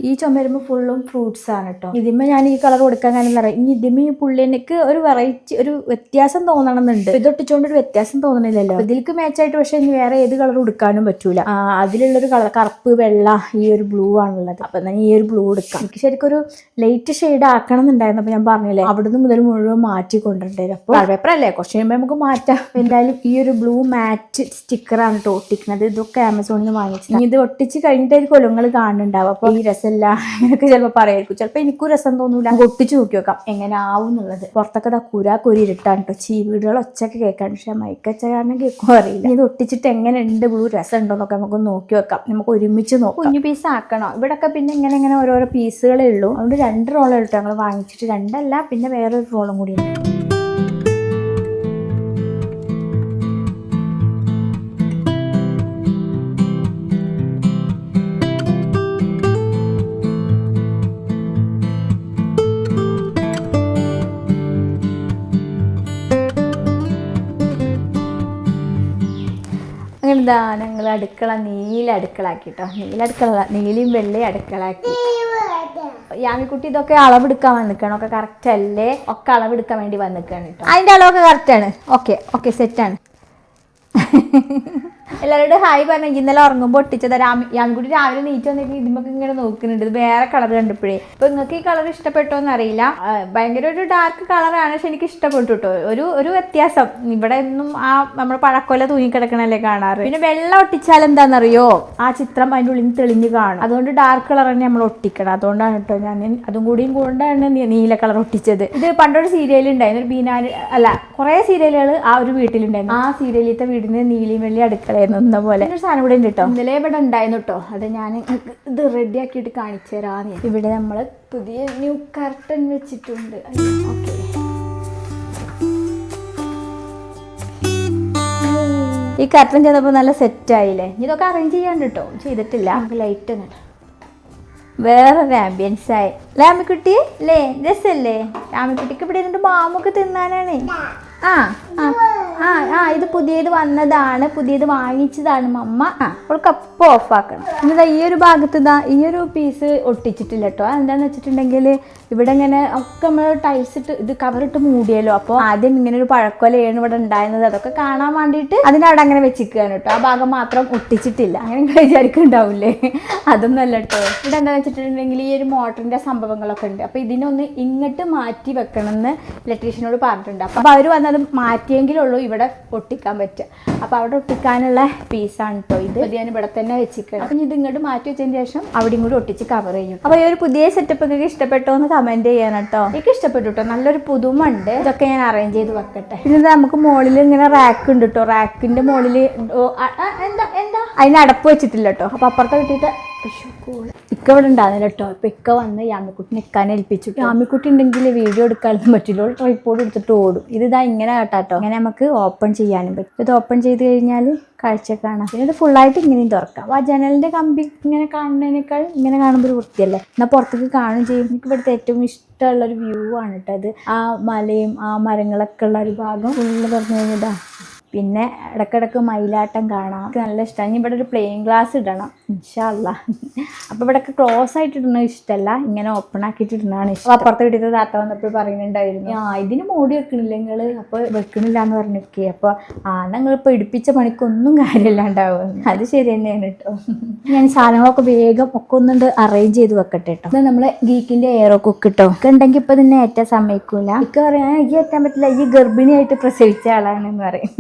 ഈ ചുമരുമ്പോ ഫുള്ളും ഫ്രൂട്ട്സ് ആണ് കേട്ടോ ഇതിമ്മ ഞാൻ ഈ കളർ കൊടുക്കാൻ കാരണം പറയാം ഇനി ഇതിമ്മ ഈ പുള്ളിനക്ക് ഒരു വെറൈറ്റി ഒരു വ്യത്യാസം തോന്നണമെന്നുണ്ട് ഇത് ഒട്ടിച്ചുകൊണ്ട് ഒരു വ്യത്യാസം തോന്നണില്ലല്ലോ. ഇതിലേക്ക് മാച്ചായിട്ട് പക്ഷെ ഇനി വേറെ ഏത് കളർ കൊടുക്കാനും പറ്റൂല. അതിലുള്ളൊരു കളർ കറുപ്പ് വെള്ള ഈ ഒരു ബ്ലൂ ആണുള്ളത്. അപ്പൊ ഞാൻ ഈ ഒരു ബ്ലൂ എടുക്കാം എനിക്ക് ശരിക്കും ഒരു ലൈറ്റ് ഷെയ്ഡ് ആക്കണം എന്നുണ്ടായിരുന്നു അപ്പൊ ഞാൻ പറഞ്ഞില്ലേ അവിടുന്ന് മുതൽ മുഴുവൻ മാറ്റി കൊണ്ടുവരും അപ്പൊ പേപ്പർ അല്ലേ? കുറച്ച് കഴിയുമ്പോൾ നമുക്ക് മാറ്റാം. എന്തായാലും ഈ ഒരു ബ്ലൂ മാച്ച് മാറ്റ് സ്റ്റിക്കറാണ് കേട്ടോ ഒട്ടിക്കുന്നത്. ഇതൊക്കെ ആമസോണിൽ നിന്ന് വാങ്ങിച്ചു ഇനി ഇത് ഒട്ടിച്ച് കഴിഞ്ഞിട്ട് ഒരു കൊലങ്ങൾ കാണുന്നുണ്ടാവും. അപ്പോൾ ഈ രസമില്ല എന്നൊക്കെ ചിലപ്പോൾ പറയായിരിക്കും. ചിലപ്പോൾ എനിക്കും രസം തോന്നൂല. ഒട്ടിച്ച് നോക്കി നോക്കാം. എങ്ങനെ ആവും എന്നുള്ളത്. പുറത്തൊക്കെ ദാ കുരാ കുരി ഇരുട്ടാണ് കേട്ടോ ചീവീടുകൾ ഒച്ചൊക്കെ കേൾക്കാൻ പക്ഷെ മൈക്കച്ച കാരണം കേൾക്കും അറിയില്ല. ഇത് ഒട്ടിച്ചിട്ട് എങ്ങനെ ഉണ്ട് ബ്ലൂ രസം ഉണ്ടോ എന്നൊക്കെ നമുക്ക് നോക്കി വെക്കാം. നമുക്ക് ഒരുമിച്ച് നോക്കാം. കുഞ്ഞു പീസ് ആക്കണോ? ഇവിടെയൊക്കെ പിന്നെ ഇങ്ങനെ ഇങ്ങനെ ഓരോരോ പീസുകളേ ഉള്ളൂ. അതുകൊണ്ട് രണ്ട് റോളേ ഉള്ളൂ ഞങ്ങൾ വാങ്ങിച്ചിട്ട് രണ്ടല്ല പിന്നെ വേറൊരു റോളും കൂടി ഉണ്ട്. ഇതാ ഞങ്ങൾ അടുക്കള നീല അടുക്കളാക്കി കേട്ടോ നീല അടുക്കള നീലയും വെള്ളയും അടുക്കളാക്കി യാമിക്കുട്ടി ഇതൊക്കെ അളവെടുക്കാൻ വന്നിക്കണം ഒക്കെ കറക്റ്റ് അല്ലേ? ഒക്കെ അളവെടുക്കാൻ വേണ്ടി വന്നിക്കാണ് കേട്ടോ അതിന്റെ അളവൊക്കെ കറക്റ്റ് ആണ്. ഓക്കെ ഓക്കെ സെറ്റാണ് എല്ലാവരോടും ഹായ് പറഞ്ഞു ഇന്നലെ ഉറങ്ങുമ്പോൾ ഒട്ടിച്ചത്. രാമി യാമിക്കുട്ടി രാവിലെ നീറ്റ് വന്നിട്ട് ഇതിമൊക്കെ ഇങ്ങനെ നോക്കുന്നുണ്ട്. ഇത് വേറെ കളർ കണ്ടപ്പോഴേ. അപ്പൊ നിങ്ങൾക്ക് ഈ കളർ ഇഷ്ടപ്പെട്ടോ എന്നറിയില്ല ഭയങ്കര ഒരു ഡാർക്ക് കളറാണ് പക്ഷെ എനിക്ക് ഇഷ്ടപ്പെട്ടു കേട്ടോ ഒരു ഒരു വ്യത്യാസം. ഇവിടെ ഒന്നും ആ നമ്മുടെ പഴക്കൊല തൂങ്ങിക്കിടക്കണല്ലേ കാണാറ്. പിന്നെ വെള്ളം ഒട്ടിച്ചാൽ എന്താണെന്നറിയോ ആ ചിത്രം അതിന്റെ ഉള്ളിൽ നിന്ന് തെളിഞ്ഞ് കാണും. അതുകൊണ്ട് ഡാർക്ക് കളർ തന്നെ നമ്മൾ ഒട്ടിക്കണം. അതുകൊണ്ടാണ് കേട്ടോ ഞാൻ അതും കൂടിയും കൊണ്ടാണ് നീല കളർ ഒട്ടിച്ചത്. ഇത് പണ്ടൊരു സീരിയൽ ഉണ്ടായിരുന്നു. ഒരു ബീനാൻ അല്ല കുറേ സീരിയലുകൾ ആ ഒരു വീട്ടിലുണ്ടായിരുന്നു. ആ സീരിയലിലത്തെ വീടിന് നീലിയും വെള്ളി എന്ന പോലെ. ഒരു സാധനം ഇവിടെ ഉണ്ട് കേട്ടോ ഇന്നലെ ഇവിടെ ഉണ്ടായിരുന്നു കേട്ടോ അത് ഞാൻ ഇത് റെഡി ആക്കിയിട്ട് കാണിച്ചു തരാന്ന് ഇവിടെ നമ്മൾ പുതിയ ന്യൂ കർട്ടൻ വെച്ചിട്ടുണ്ട്. ഓക്കെ ഈ കർട്ടൻ ചെയ്തപ്പോൾ നല്ല സെറ്റ് ആയില്ലേ? ഇനി ഇതൊക്കെ അറേഞ്ച് ചെയ്യാണ്ട് കേട്ടോ ചെയ്തിട്ടില്ല. നമുക്ക് ലൈറ്റ് വേറെ. വേറൊരു ആംബിയൻസ് ആയി. രാമിക്കുട്ടി അല്ലേ രസല്ലേ? ലാമിക്കുട്ടിക്ക് ഇവിടെ ഇരുന്നിട്ട് മാമൊക്കെ തിന്നാനാണ്. ആ ആ. ആ ആ ഇത് പുതിയത് വന്നതാണ് പുതിയത് വാങ്ങിച്ചതാണ് മമ്മ. അവൾക്ക് ഓഫ് ഓഫാക്കണം എന്നിട്ട് ഈ ഒരു ഭാഗത്ത് ഇതാ ഈ ഒരു പീസ് ഒട്ടിച്ചിട്ടില്ല കേട്ടോ എന്താന്ന് വെച്ചിട്ടുണ്ടെങ്കിൽ ഇവിടെ ഇങ്ങനെ ഒക്കെ നമ്മൾ ടൈൽസ് ഇട്ട് ഇത് കവറിട്ട് മൂടിയല്ലോ. അപ്പോൾ ആദ്യം ഇങ്ങനെ ഒരു പഴക്കൊലയാണ് ഇവിടെ ഉണ്ടായിരുന്നത്. അതൊക്കെ കാണാൻ വേണ്ടിയിട്ട് അതിന്റെ അവിടെ അങ്ങനെ വെച്ചിരിക്കുകയാണ് കേട്ടോ ആ ഭാഗം മാത്രം ഒട്ടിച്ചിട്ടില്ല. അങ്ങനെ നിങ്ങൾ വിചാരിക്കുന്നുണ്ടാവില്ലേ? അതൊന്നും അല്ല കേട്ടോ ഇവിടെ എന്താണെന്ന് വെച്ചിട്ടുണ്ടെങ്കിൽ ഈ ഒരു മോട്ടറിന്റെ സംഭവങ്ങളൊക്കെ ഉണ്ട്. അപ്പോൾ ഇതിനൊന്ന് ഇങ്ങോട്ട് മാറ്റി വെക്കണമെന്ന് ഇലക്ട്രീഷ്യനോട് പറഞ്ഞിട്ടുണ്ട്. അപ്പോൾ അവർ വന്നത് മാറ്റിയെങ്കിലുള്ളൂ ഇവിടെ ഒട്ടിക്കാൻ പറ്റുക. അപ്പോൾ അവിടെ ഒട്ടിക്കാനുള്ള പീസാണ് കേട്ടോ ഇത്. ഞാൻ ഇവിടെ തന്നെ വെച്ചിരിക്കണം. അപ്പം ഇത് ഇങ്ങോട്ട് മാറ്റി വെച്ചതിന് ശേഷം അവിടെയും കൂടി ഒട്ടിച്ച് കവർ ചെയ്യും. അപ്പോൾ ഈ ഒരു പുതിയ സെറ്റപ്പ് നിങ്ങൾക്ക് ഇഷ്ടപ്പെട്ടോ എന്ന് കമന്റ് ചെയ്യണം കേട്ടോ എനിക്ക് ഇഷ്ടപ്പെട്ടു കേട്ടോ നല്ലൊരു പുതുമ ഉണ്ട് ഇതൊക്കെ ഞാൻ അറേഞ്ച് ചെയ്ത് വെക്കട്ടെ. പിന്നെ നമുക്ക് മുകളിൽ ഇങ്ങനെ റാക്ക് ഉണ്ട് കേട്ടോ റാക്കിന്റെ മുകളിൽ എന്താ എന്താ? അതിന് അടപ്പ് വെച്ചിട്ടില്ല കേട്ടോ അപ്പോൾ അപ്പുറത്തെ കിട്ടിയിട്ട് ഇക്ക ഇവിടെ ഉണ്ടാകുന്നില്ല കേട്ടോ ഇപ്പൊ ഇക്ക വന്ന് യാമിക്കുട്ടി നിൽക്കാൻ ഏൽപ്പിച്ചു. യാമിക്കുട്ടി ഉണ്ടെങ്കിൽ വീഡിയോ എടുക്കാനൊന്നും പറ്റില്ല. ട്രൈപ്പോർഡ് എടുത്തിട്ട് ഓടും. ഇത് ഇതാ ഇങ്ങനെ കേട്ടാട്ടോ ഇങ്ങനെ നമുക്ക് ഓപ്പൺ ചെയ്യാനും പറ്റും. ഇത് ഓപ്പൺ ചെയ്ത് കഴിഞ്ഞാൽ കാഴ്ച കാണാം. പിന്നെ ഇത് ഫുള്ളായിട്ട് ഇങ്ങനെയും തുറക്കാം. ആ ജനലിന്റെ കമ്പി ഇങ്ങനെ കാണുന്നതിനേക്കാൾ ഇങ്ങനെ കാണുമ്പോൾ ഒരു വൃത്തിയല്ലേ? എന്നാൽ പുറത്തേക്ക് കാണുകയും ചെയ്യും. എനിക്ക് ഇവിടുത്തെ ഏറ്റവും ഇഷ്ടമുള്ള ഒരു വ്യൂ ആണ് കേട്ടോ അത് ആ മലയും ആ മരങ്ങളൊക്കെ ഉള്ള ഒരു ഭാഗം. ഫുള്ള് തുറന്നു കഴിഞ്ഞതാ പിന്നെ ഇടക്കിടക്ക് മയിലാട്ടം കാണാം. എനിക്ക് നല്ല ഇഷ്ടമാണ് ഇനി ഇവിടെ ഒരു പ്ലെയിൻ ഗ്ലാസ് ഇടണം. ഇൻഷല്ല അപ്പോൾ ഇവിടെയൊക്കെ ക്ലോസ് ആയിട്ട് ഇടുന്നത് ഇഷ്ടമല്ല ഇങ്ങനെ ഓപ്പൺ ആക്കിയിട്ട് ഇടുന്നതാണ് ഇഷ്ടം. അപ്പുറത്തെ വീട്ടിൽ താത്ത വന്നപ്പോൾ പറയുന്നുണ്ടായിരുന്നു. ആ ഇതിന് മൂടി വെക്കണില്ല നിങ്ങൾ അപ്പോൾ വെക്കണില്ല എന്ന് പറഞ്ഞിരിക്കെ. അപ്പോൾ ആ നിങ്ങൾ ഇടിപ്പിച്ച പണിക്കൊന്നും കാര്യമില്ലാണ്ടാവും? അത് ശരി തന്നെയാണ് കേട്ടോ ഞാൻ സാധനങ്ങളൊക്കെ വേഗം ഒക്കെ ഒന്നുണ്ട് അറേഞ്ച് ചെയ്ത് വെക്കട്ടെ കേട്ടോ ഇത് നമ്മളെ ഗീക്കിന്റെ എയറോ കുക്ക് കേട്ടോ ഒക്കെ ഉണ്ടെങ്കിൽ ഇപ്പോൾ ഇതിനെ ഏറ്റാൻ സമ്മതിക്കൂല. എനിക്ക് പറയാൻ ഈ ഏറ്റാൻ പറ്റില്ല. ഈ ഗർഭിണിയായിട്ട് പ്രസവിച്ച ആളാണെന്ന് പറയും.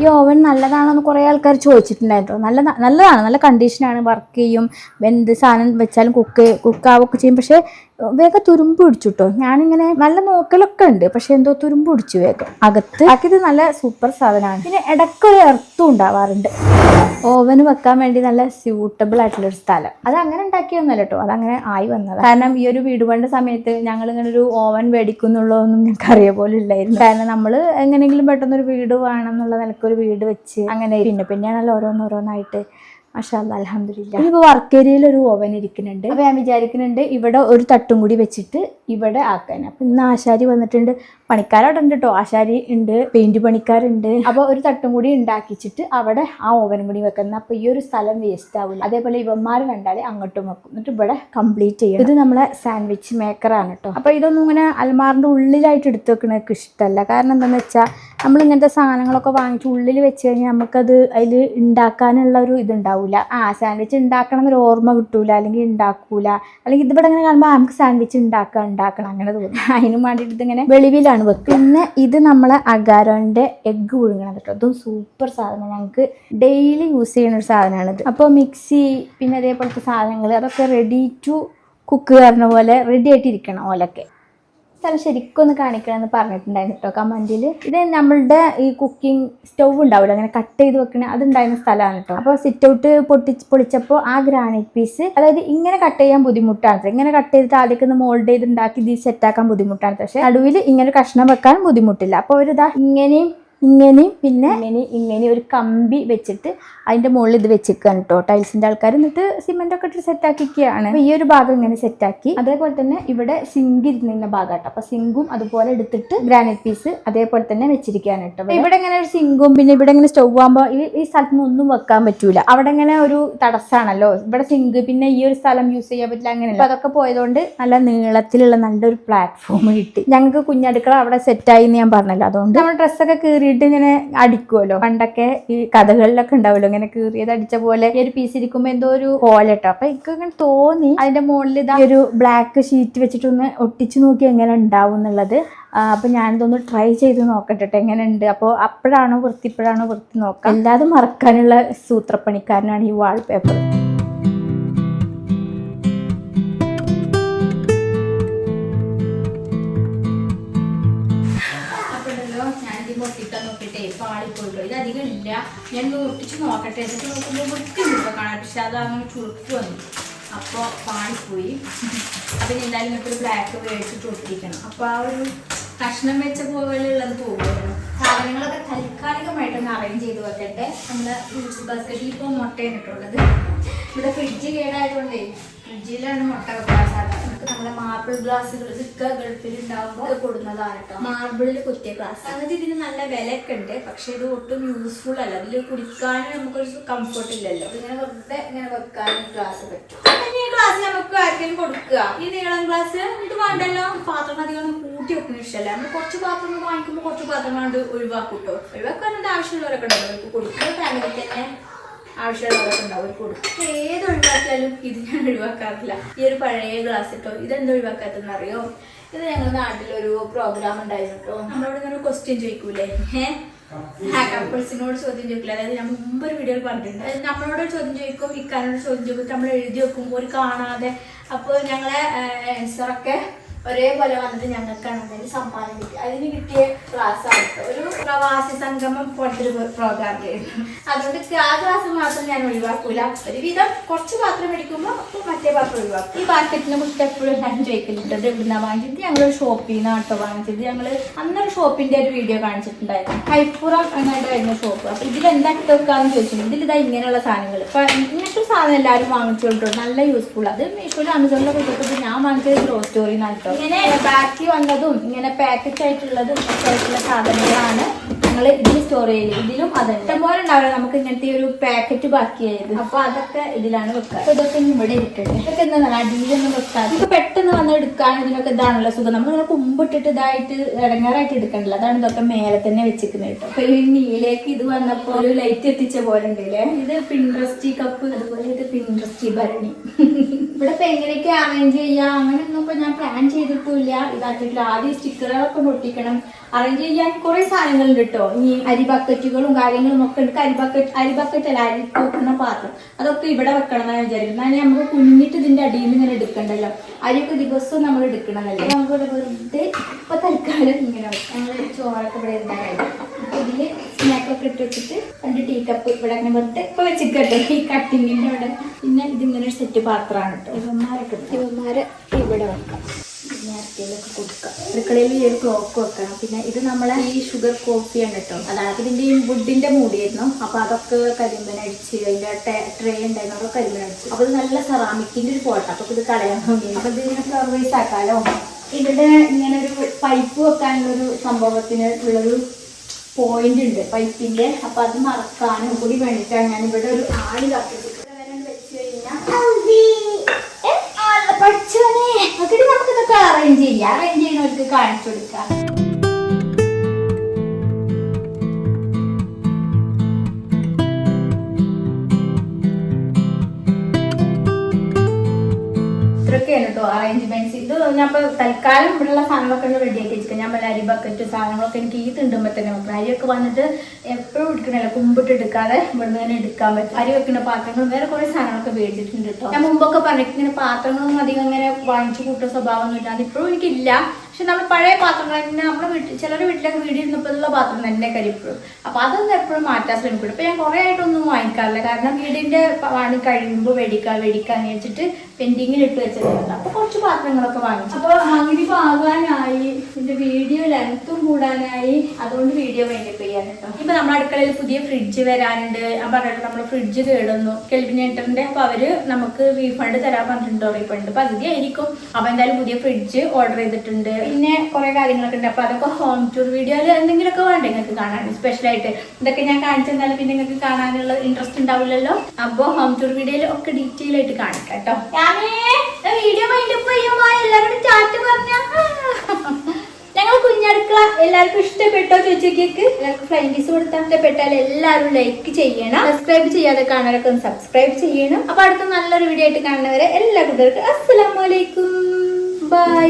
ഈ ഓവൻ നല്ലതാണോ എന്ന് കുറേ ആൾക്കാർ ചോദിച്ചിട്ടുണ്ടായിരുന്നു. നല്ല നല്ലതാണ്. നല്ല കണ്ടീഷനാണ് വർക്ക് ചെയ്യും. എന്ത് സാധനം വെച്ചാലും കുക്ക് കുക്കാവൊക്കെ ചെയ്യും. പക്ഷേ വേഗം തുരുമ്പ് പിടിച്ചുട്ടോ. ഞാനിങ്ങനെ നല്ല നോക്കലൊക്കെ ഉണ്ട് പക്ഷെ എന്തോ തുരുമ്പ് പിടിച്ചു വേഗം. അകത്ത് ആക്കിയത് നല്ല സൂപ്പർ സാധനമാണ്. പിന്നെ ഇടക്കൊരു എർത്തും ഉണ്ടാവാറുണ്ട്. ഓവന് വെക്കാൻ വേണ്ടി നല്ല സ്യൂട്ടബിൾ ആയിട്ടുള്ള ഒരു സ്ഥലം. അത് അങ്ങനെ ഉണ്ടാക്കിയൊന്നല്ല കേട്ടോ അതങ്ങനെ ആയി വന്നത്. കാരണം ഈ ഒരു വീട് സമയത്ത് ഞങ്ങൾ ഇങ്ങനെ ഒരു ഓവൻ മേടിക്കുന്നുള്ളതൊന്നും ഞങ്ങൾക്ക് അറിയ പോലും ഇല്ലായിരുന്നു. കാരണം നമ്മൾ എങ്ങനെയെങ്കിലും പെട്ടെന്ന് ഒരു വീട് വേണം എന്നുള്ള നിലക്കൊരു വീട് വെച്ച് അങ്ങനെ പിന്നെ പിന്നെയാണല്ലോ ഓരോന്നോരോന്നായിട്ട് മഷാല്ല അലഹമില്ല ഇനിയിപ്പോൾ വർക്ക് ഏരിയയിൽ ഒരു ഓവൻ ഇരിക്കുന്നുണ്ട്. അപ്പോൾ ഞാൻ വിചാരിക്കുന്നുണ്ട് ഇവിടെ ഒരു തട്ടും കൂടി വെച്ചിട്ട് ഇവിടെ ആക്കാൻ. അപ്പം ഇന്ന് ആശാരി വന്നിട്ടുണ്ട്. പണിക്കാരവിടെ ഉണ്ട് കേട്ടോ ആശാരി ഉണ്ട് പെയിന്റ് പണിക്കാരുണ്ട്. അപ്പോൾ ഒരു തട്ടും കൂടി ഉണ്ടാക്കിച്ചിട്ട് അവിടെ ആ ഓവനും കൂടി വെക്കുന്ന അപ്പോൾ ഈ ഒരു സ്ഥലം വേസ്റ്റ് ആവില്ല അതേപോലെ ഇവന്മാർ കണ്ടാൽ അങ്ങോട്ടും വെക്കും എന്നിട്ട് ഇവിടെ കംപ്ലീറ്റ് ചെയ്യും ഇത് നമ്മളെ സാൻഡ്വിച്ച് മേക്കറാണ് കേട്ടോ അപ്പോൾ ഇതൊന്നും ഇങ്ങനെ അൽമാറിന്റെ ഉള്ളിലായിട്ട് എടുത്തു വെക്കണതൊക്കെ ഇഷ്ടമല്ല കാരണം എന്താണെന്ന് വെച്ചാൽ നമ്മൾ ഇങ്ങനത്തെ സാധനങ്ങളൊക്കെ വാങ്ങിച്ച് ഉള്ളിൽ വെച്ച് കഴിഞ്ഞാൽ നമുക്കത് അതിൽ ഉണ്ടാക്കാനുള്ള ഒരു ഇതുണ്ടാവില്ല ആ സാൻഡ്വിച്ച് ഉണ്ടാക്കണം എന്നൊരു ഓർമ്മ കിട്ടൂല അല്ലെങ്കിൽ ഉണ്ടാക്കൂല അല്ലെങ്കിൽ ഇതിവിടെ ഇങ്ങനെ കാണുമ്പോൾ നമുക്ക് സാൻഡ്വിച്ച് ഉണ്ടാക്കാം ഉണ്ടാക്കണം അങ്ങനെ തോന്നും. അതിനും വേണ്ടിയിട്ട് ഇതിങ്ങനെ വെളിവിലാണ് വെക്കുക പിന്നെ ഇത് നമ്മളെ അഗാരോന്റെ എഗ്ഗ് പുഴുങ്ങണം കേട്ടോ അതും സൂപ്പർ സാധനമാണ്. ഞങ്ങൾക്ക് ഡെയിലി യൂസ് ചെയ്യുന്ന ഒരു സാധനമാണിത്. അപ്പോൾ മിക്സി പിന്നെ അതേപോലത്തെ സാധനങ്ങൾ അതൊക്കെ റെഡി ടു കുക്ക് പറഞ്ഞ പോലെ റെഡി ആയിട്ടിരിക്കണം ഓലൊക്കെ. സ്ഥലം ശരിക്കും ഒന്ന് കാണിക്കണമെന്ന് പറഞ്ഞിട്ടുണ്ടായിരുന്നു കേട്ടോ കമന്റിൽ. ഇത് നമ്മളുടെ ഈ കുക്കിംഗ് സ്റ്റൗ ഉണ്ടാവില്ല അങ്ങനെ കട്ട് ചെയ്ത് വെക്കണ അതുണ്ടായിരുന്ന സ്ഥലമാണ് കേട്ടോ. അപ്പോൾ സിറ്റ് ഔട്ട് പൊട്ടി പൊളിച്ചപ്പോൾ ആ ഗ്രാനൈറ്റ് പീസ് അതായത് ഇങ്ങനെ കട്ട് ചെയ്യാൻ ബുദ്ധിമുട്ടാണ് ഇങ്ങനെ കട്ട് ചെയ്തിട്ട് ആദ്യമൊക്കെ ഒന്ന് മോൾഡ് ചെയ്ത് ഉണ്ടാക്കി ഇത് സെറ്റാക്കാൻ ബുദ്ധിമുട്ടാണ്. പക്ഷേ നടുവിൽ ഇങ്ങനെ കഷ്ണം വെക്കാൻ ബുദ്ധിമുട്ടില്ല. അപ്പോൾ ഇതാ ഇങ്ങനെയും ഇങ്ങനെയും പിന്നെ ഇങ്ങനെ ഇങ്ങനെ ഒരു കമ്പി വെച്ചിട്ട് അതിന്റെ മുകളിൽ ഇത് വെച്ചിരിക്കുകയാണ് കേട്ടോ ടൈൽസിന്റെ ആൾക്കാർ എന്നിട്ട് സിമെന്റ് ഒക്കെ ഇട്ട് സെറ്റാക്കിക്കുകയാണ് ഈ ഒരു ഭാഗം ഇങ്ങനെ സെറ്റാക്കി അതേപോലെ തന്നെ ഇവിടെ സിങ്ക് ഇരുന്നിരുന്ന കേട്ടോ അപ്പൊ സിങ്കും അതുപോലെ എടുത്തിട്ട് ഗ്രാനൈറ്റ് പീസ് അതേപോലെ തന്നെ വെച്ചിരിക്കുകയാണ് കേട്ടോ ഇവിടെ ഇങ്ങനെ ഒരു സിങ്കും പിന്നെ ഇവിടെ ഇങ്ങനെ സ്റ്റൗ ആകുമ്പോൾ ഈ ഈ സ്ഥലത്ത് ഒന്നും വെക്കാൻ പറ്റൂല. അവിടെ ഇങ്ങനെ ഒരു തടസ്സമാണല്ലോ ഇവിടെ സിങ്ക് പിന്നെ ഈ ഒരു സ്ഥലം യൂസ് ചെയ്യാൻ പറ്റില്ല അങ്ങനെ അതൊക്കെ പോയതുകൊണ്ട് നല്ല നീളത്തിലുള്ള നല്ലൊരു പ്ലാറ്റ്ഫോം കിട്ടി. ഞങ്ങൾക്ക് കുഞ്ഞടുക്കള അവിടെ സെറ്റായി എന്ന് ഞാൻ പറഞ്ഞല്ലോ. അതുകൊണ്ട് നമ്മൾ ഡ്രസ്സൊക്കെ കീറിയിട്ട് ഇങ്ങനെ അടിക്കുമല്ലോ പണ്ടൊക്കെ ഈ കഥകളിലൊക്കെ ഉണ്ടാവുമല്ലോ ഇങ്ങനെ കീറിയത് അടിച്ച പോലെ ഈ ഒരു പീസ് ഇരിക്കുമ്പോൾ എന്തോ ഒരു കോലട്ടോ അപ്പൊ എനിക്ക് ഇങ്ങനെ തോന്നി അതിന്റെ മുകളിൽ ഇതാ ഒരു ബ്ലാക്ക് ഷീറ്റ് വെച്ചിട്ടൊന്ന് ഒട്ടിച്ചു നോക്കി എങ്ങനെ ഉണ്ടാവും എന്നുള്ളത്. അപ്പോൾ അപ്പൊ ഞാനിതൊന്ന് ട്രൈ ചെയ്ത് നോക്കട്ടെ ട്ടോ എങ്ങനെ ഉണ്ട് അപ്പോൾ അപ്പോഴാണോ വൃത്തി ഇപ്പോഴാണോ വൃത്തി നോക്കാം. അല്ലാതെ മറക്കാനുള്ള സൂത്രപ്പണിക്കാരനാണ് ഈ വാൾപേപ്പർ ഞാനിത് പൊട്ടിക്കാൻ നോക്കിട്ടേ പാളിപ്പോയിട്ടോ ഇത് അധികം ഇല്ല. ഞാൻ ഒട്ടിച്ച് നോക്കട്ടെ എന്നിട്ട് നോക്കുമ്പോൾ വൃത്തി കിട്ടും കാണാൻ പക്ഷെ അത് അങ്ങനെ ചുരുക്കി വന്നു. അപ്പോൾ പാളിപ്പോയി. അപ്പം എന്തായാലും ഇങ്ങനത്തെ ഒരു ബ്ലാക്ക് മേടിച്ചിട്ട് ഒട്ടിക്കണം. അപ്പോൾ ആ ഒരു കഷ്ണം വെച്ച പോലെയുള്ളത് പോകുമായിരുന്നു സാധനങ്ങളൊക്കെ താൽക്കാലികമായിട്ടൊന്ന് അറേഞ്ച് ചെയ്ത് വെക്കട്ടെ. നമ്മുടെ ഫ്രൂട്ട്സ് ബാസ്ക്കറ്റിൽ ഇപ്പോൾ മുട്ടയാണ് ഇട്ടുള്ളത്. ഇവിടെ ഫ്രിഡ്ജ് കേടായതുകൊണ്ടേ ഫ്രിഡ്ജിലാണ് മുട്ട വെക്കാൻ സാധാരണ നമ്മുടെ മാർബിൾ ഗ്ലാസ്സുകൾ ഇതൊക്കെ ഗൾഫിൽ ഉണ്ടാവുമ്പോൾ കൊടുക്കുന്നതാണ് കേട്ടോ മാർബിളിൽ കുത്തിയ ഗ്ലാസ് എന്നിട്ട് ഇതിന് നല്ല വിലയൊക്കെ ഉണ്ട്. പക്ഷെ ഇത് ഒട്ടും യൂസ്ഫുൾ അല്ല. ഇതിൽ കുടിക്കാനും നമുക്കൊരു കംഫർട്ട് ഇല്ലല്ലോ. ഇങ്ങനെ വെറുതെ ഇങ്ങനെ വെക്കാനും ഗ്ലാസ് പറ്റും. ഈ ഗ്ലാസ് നമുക്ക് ആർക്കെങ്കിലും കൊടുക്കുക? ഈ നീളം ഗ്ലാസ് ഇത് വേണ്ടല്ലോ? പാത്രം അധികം കൂട്ടി വെക്കുന്ന ഇഷ്ടമല്ല. നമ്മൾ കുറച്ച് പാത്രം വാങ്ങിക്കുമ്പോൾ കുറച്ച് പാത്രങ്ങൾ കൊണ്ട് ഒഴിവാക്കും കേട്ടോ ഒഴിവാക്കാനുള്ള ആവശ്യമുള്ളവരൊക്കെ ഉണ്ടല്ലോ. കൊടുക്കുന്ന ഫാമിലി തന്നെ ആവശ്യമുള്ളവരൊക്കെ ഉണ്ടാവും. കൊടുക്കും ഏത് ഒഴിവാക്കിയാലും ഇത് ഞാൻ ഒഴിവാക്കാറില്ല. ഈ ഒരു പഴയ ഗ്ലാസ് കേട്ടോ ഇതെന്ത് ഒഴിവാക്കാത്തെന്ന് അറിയോ ഇത് ഞങ്ങളുടെ നാട്ടിലൊരു പ്രോഗ്രാം ഉണ്ടായിരുന്നു കേട്ടോ. നമ്മളോട് ഇങ്ങനെ ക്വസ്റ്റ്യൻ ചോദിക്കൂലേ? ഏഹ് ആ കപ്പിൾസിനോട് ചോദ്യം ചോദിക്കില്ല അതായത് ഞാൻ മുമ്പ് ഒരു വീഡിയോയിൽ പറഞ്ഞിട്ടുണ്ട്. അതായത് നമ്മളോട് ചോദ്യം ചോദിക്കും ഇക്കാനോട് ചോദ്യം ചോദിക്കും നമ്മൾ എഴുതി വെക്കുമ്പോൾ ഒരു കാണാതെ. അപ്പോൾ ഞങ്ങളെ ആൻസറൊക്കെ ഒരേപോലെ വന്നിട്ട് ഞങ്ങൾക്കാണ്. എന്തെങ്കിലും സമ്മാനം കിട്ടി. അതിന് കിട്ടിയ ക്ലാസ് ആയിട്ട് ഒരു പ്രവാസി സംഗമം പോലത്തെ പ്രോഗ്രാം അതുകൊണ്ട് ആ ക്ലാസ് മാത്രം ഞാൻ ഒഴിവാക്കൂല. ഒരുവിധം കുറച്ച് പാത്രം എടുക്കുമ്പോൾ അപ്പോൾ മറ്റേ പാത്രം ഒഴിവാക്കും. ഈ ബാസ്ക്കറ്റിനെ കുറിച്ച് എപ്പോഴും ഞാൻ ചോദിക്കുന്നുണ്ട് അത് എവിടുന്നാ വാങ്ങിച്ചത്? ഞങ്ങൾ ഷോപ്പിൽ നിന്ന് ആട്ടോ വാങ്ങിച്ചത്. ഞങ്ങൾ അന്നൊരു ഷോപ്പിന്റെ ഒരു വീഡിയോ കാണിച്ചിട്ടുണ്ടായിരുന്നു. കൈപ്പുറം എങ്ങാണ്ടായിരുന്നു ഷോപ്പ് അപ്പൊ ഇതിൽ എന്താ വെക്കാന്ന് ചോദിച്ചിട്ടുണ്ട്. ഇതിൽ ഇതാ ഇങ്ങനെയുള്ള സാധനങ്ങൾ ഇപ്പൊ ഇങ്ങനത്തെ സാധനം എല്ലാവരും വാങ്ങിച്ചോട്ടോ നല്ല യൂസ്ഫുൾ അത് മീഷോയിലും ആമസോണിലൊക്കെ കിട്ടുമ്പോൾ ഞാൻ വാങ്ങിച്ചത് ഗ്രോ സ്റ്റോറി കേട്ടോ ഇങ്ങനെ ബാക്കി വന്നതും ഇങ്ങനെ പാക്കറ്റ് ആയിട്ടുള്ളതും ഒക്കെ ആയിട്ടുള്ള സാധനങ്ങളാണ്. ഞങ്ങൾ ഇതിൽ സ്റ്റോർ ചെയ്യൽ. ഇതിലും അത് ഇഷ്ടംപോലെ ഉണ്ടാവില്ല നമുക്ക് ഇങ്ങനത്തെ ഒരു പാക്കറ്റ് ബാക്കിയായത്. അപ്പൊ അതൊക്കെ ഇതിലാണ് വെക്കുക അപ്പൊ ഇതൊക്കെ ഇവിടെ ഇരിക്കട്ടെ ഇതൊക്കെ എന്താ അടിയിലൊന്നും വെക്കാതെ. ഇതൊക്കെ പെട്ടെന്ന് വന്ന് എടുക്കാൻ ഇതിനൊക്കെ ഇതാണല്ലോ സുഖം. നമ്മൾ ഇങ്ങനെ കുമ്പിട്ടിട്ട് ഇതായിട്ട് ഇടങ്ങാറായിട്ട് എടുക്കണ്ടല്ലോ. അതാണ് ഇതൊക്കെ മേലെ തന്നെ വെച്ചിരിക്കുന്നത് കേട്ടോ. അപ്പൊ ഈ നീലേക്ക് ഇത് വന്നപ്പോ ഒരു ലൈറ്റ് എത്തിച്ച പോലെ ഉണ്ടല്ലേ ഇത് പിൻട്രസ്റ്റി കപ്പ് അതുപോലെ ഇത് പിൻട്രസ്റ്റി ഭരണി. ഇവിടെ ഇപ്പൊ എങ്ങനെയൊക്കെ അറേഞ്ച് ചെയ്യാം? അങ്ങനെയൊന്നും ഇപ്പൊ ഞാൻ പ്ലാൻ ചെയ്തിട്ടില്ല ഇതാക്കിയിട്ടില്ല ആദ്യം സ്റ്റിക്കറുകളൊക്കെ ഒട്ടിക്കണം അറേഞ്ച് ചെയ്യാൻ കുറെ സാധനങ്ങളുണ്ട് കേട്ടോ ഈ അരി ബക്കറ്റുകളും കാര്യങ്ങളും ഒക്കെ ഉണ്ട്. അരി ബക്കറ്റ് അരി ബക്കറ്റ് അല്ല അരി തൂക്കുന്ന പാത്രം. അതൊക്കെ ഇവിടെ വെക്കണം എന്നാണ് വിചാരിക്കുന്നത് എന്നാൽ നമുക്ക് കുഞ്ഞിട്ട് ഇതിന്റെ അടിയിൽ നിന്ന് ഇങ്ങനെ എടുക്കണ്ടല്ലോ. അരിയൊക്കെ ദിവസവും നമ്മൾ എടുക്കണമല്ലേ നമുക്ക് ഇവിടെ വെറുതെ ഇപ്പൊ തൽക്കാലം ഇങ്ങനെ. ഞങ്ങൾ ചോറൊക്കെ ഇവിടെ അപ്പൊ ഇതിൽ സ്നാക്കൊക്കെ ഇട്ട് വെച്ചിട്ട് രണ്ട് ടീ കപ്പ് ഇവിടെ അങ്ങനെ വെറുതെ ഇപ്പൊ വെച്ചിട്ടോ ഈ കട്ടിങ്ങിന്റെ അവിടെ. പിന്നെ ഇതിങ്ങനെ ഒരു സെറ്റ് പാത്രമാണ് കേട്ടോ ഇവന്മാരൊക്കെ ഇവന്മാരെ ഇവിടെ വെക്കാം. നേരത്തേലൊക്കെ കൊടുക്കാം. അടുക്കളയിൽ ഈ ഒരു ക്ലോക്ക് വെക്കണം. പിന്നെ ഇത് നമ്മളെ ഈ ഷുഗർ കോഫിയാണ് കേട്ടോ. അതായത് ഇതിന്റെ ഈ വുഡിന്റെ മൂടിയായിരുന്നു. അപ്പോൾ അതൊക്കെ കരിമ്പനടിച്ച് അതിന്റെ ട്രേ ഉണ്ടായിരുന്നു. അതൊക്കെ കരിമ്പനടിച്ച് അപ്പോൾ ഇത് നല്ല സെറാമിക്കിന്റെ ഒരു പോട്ട. അപ്പോൾ ഇത് കളയാൻ വേണ്ടി അപ്പോൾ ഇത് ഇങ്ങനെ സർവീസ് ആക്കാലോ? ഇവിടെ ഇങ്ങനെ ഒരു പൈപ്പ് വെക്കാനുള്ളൊരു സംഭവത്തിന് ഉള്ളൊരു പോയിന്റ് ഉണ്ട് പൈപ്പിന്റെ അപ്പോൾ അത് മറക്കാനും കൂടി വേണ്ടിയിട്ടാണ് ഞാൻ ഇവിടെ ഒരു ആൾ കത്തിച്ചിട്ട് വെച്ച് കഴിഞ്ഞാൽ പഠിച്ചോനെ നമുക്ക് ഇതൊക്കെ അറേഞ്ച് ചെയ്യാം. അറേഞ്ച് ചെയ്യുന്നവർക്ക് കാണിച്ചു കൊടുക്കാം. ഞാൻ ഇപ്പൊ തൽക്കാലം ഇവിടെയുള്ള സാധനങ്ങളൊക്കെ റെഡി ആക്കി വെച്ചിട്ട് ഞാൻ പറഞ്ഞ അരി ബക്കറ്റ് സാധനങ്ങളൊക്കെ എനിക്ക് ഈ തിണ്ടുമ്പോ തന്നെ വെക്കണം. അരിയൊക്കെ വന്നിട്ട് എപ്പോഴും എടുക്കണല്ലോ കുമ്പിട്ട് എടുക്കാതെ ഇവിടുന്ന് തന്നെ എടുക്കാൻ പറ്റും. അരി വെക്കുന്ന പാത്രങ്ങൾ വേറെ കുറെ സാധനങ്ങളൊക്കെ മേടിച്ചിട്ടുണ്ട് കേട്ടോ ഞാൻ മുമ്പൊക്കെ പറഞ്ഞിട്ട് ഇങ്ങനെ പാത്രങ്ങളൊന്നും അധികം ഇങ്ങനെ വാങ്ങിച്ചു കൂട്ടുന്ന സ്വഭാവമൊന്നും ഇല്ല. അതിപ്പോഴും എനിക്കില്ല. പക്ഷെ നമ്മൾ പഴയ പാത്രങ്ങൾ തന്നെ നമ്മുടെ വീട്ടിൽ ചിലരുടെ വീട്ടിലൊക്കെ വീട് ഇരുന്നപ്പോഴുള്ള പാത്രം തന്നെ കരിപ്പോഴും അപ്പൊ അതൊന്നും എപ്പോഴും മാറ്റാൻ ശ്രമിക്കും ഇപ്പൊ ഞാൻ കുറെ ആയിട്ടൊന്നും വാങ്ങിക്കാറില്ല. കാരണം വീടിന്റെ പണി കഴിയുമ്പോൾ മേടിക്കാം മേടിക്കാന്ന് വെച്ചിട്ട് പെൻഡിങ്ങിൽ ഇട്ട് വെച്ചിട്ടുണ്ട് അപ്പൊ കുറച്ച് പാത്രങ്ങളൊക്കെ വാങ്ങിച്ചു. അപ്പൊ അങ്ങനെ ആകാനായി ഇതിന്റെ വീഡിയോ ലെങ്ത്തും കൂടാനായി. അതുകൊണ്ട് വീഡിയോ വേണ്ടി ചെയ്യാൻ കേട്ടോ ഇപ്പൊ നമ്മുടെ അടുക്കളയിൽ പുതിയ ഫ്രിഡ്ജ് വരാനുണ്ട്. ഞാൻ പറഞ്ഞിട്ട് നമ്മൾ ഫ്രിഡ്ജ് കേടുന്നു കെൽവിനേറ്ററിന്റെ അപ്പൊ അവർ നമുക്ക് റീഫണ്ട് തരാൻ പറഞ്ഞിട്ടുണ്ട് റീഫണ്ട് പകുതി ആയിരിക്കും. അപ്പൊ എന്തായാലും പുതിയ ഫ്രിഡ്ജ് ഓർഡർ ചെയ്തിട്ടുണ്ട്. പിന്നെ കുറെ കാര്യങ്ങളൊക്കെ ഉണ്ട്. അപ്പൊ അതൊക്കെ ഹോം ടൂർ വീഡിയോയിൽ എന്തെങ്കിലുമൊക്കെ വേണ്ട നിങ്ങൾക്ക് കാണാൻ? സ്പെഷ്യൽ ആയിട്ട് ഇതൊക്കെ ഞാൻ കാണിച്ചു തന്നാലും പിന്നെ നിങ്ങൾക്ക് കാണാനുള്ള ഇൻട്രസ്റ്റ് ഉണ്ടാവില്ലല്ലോ? അപ്പൊ ഹോം ടൂർ വീഡിയോയിൽ ഒക്കെ ഡീറ്റെയിൽ ആയിട്ട് കാണിക്കാം കേട്ടോ വീഡിയോ ചെയ്യുമ്പോ എല്ലാവരോടും ചാറ്റ് എല്ലാവർക്കും ഇഷ്ടപ്പെട്ടോ എല്ലാവർക്കും എല്ലാവരും ലൈക്ക് ചെയ്യണം. സബ്സ്ക്രൈബ് ചെയ്യാതെ കാണാനൊക്കെ സബ്സ്ക്രൈബ് ചെയ്യണം. അപ്പൊ അടുത്ത നല്ലൊരു വീഡിയോ ആയിട്ട് കാണുന്നവരെ എല്ലാ കുട്ടികൾക്കും അസ്സലാമലൈക്കും ബൈ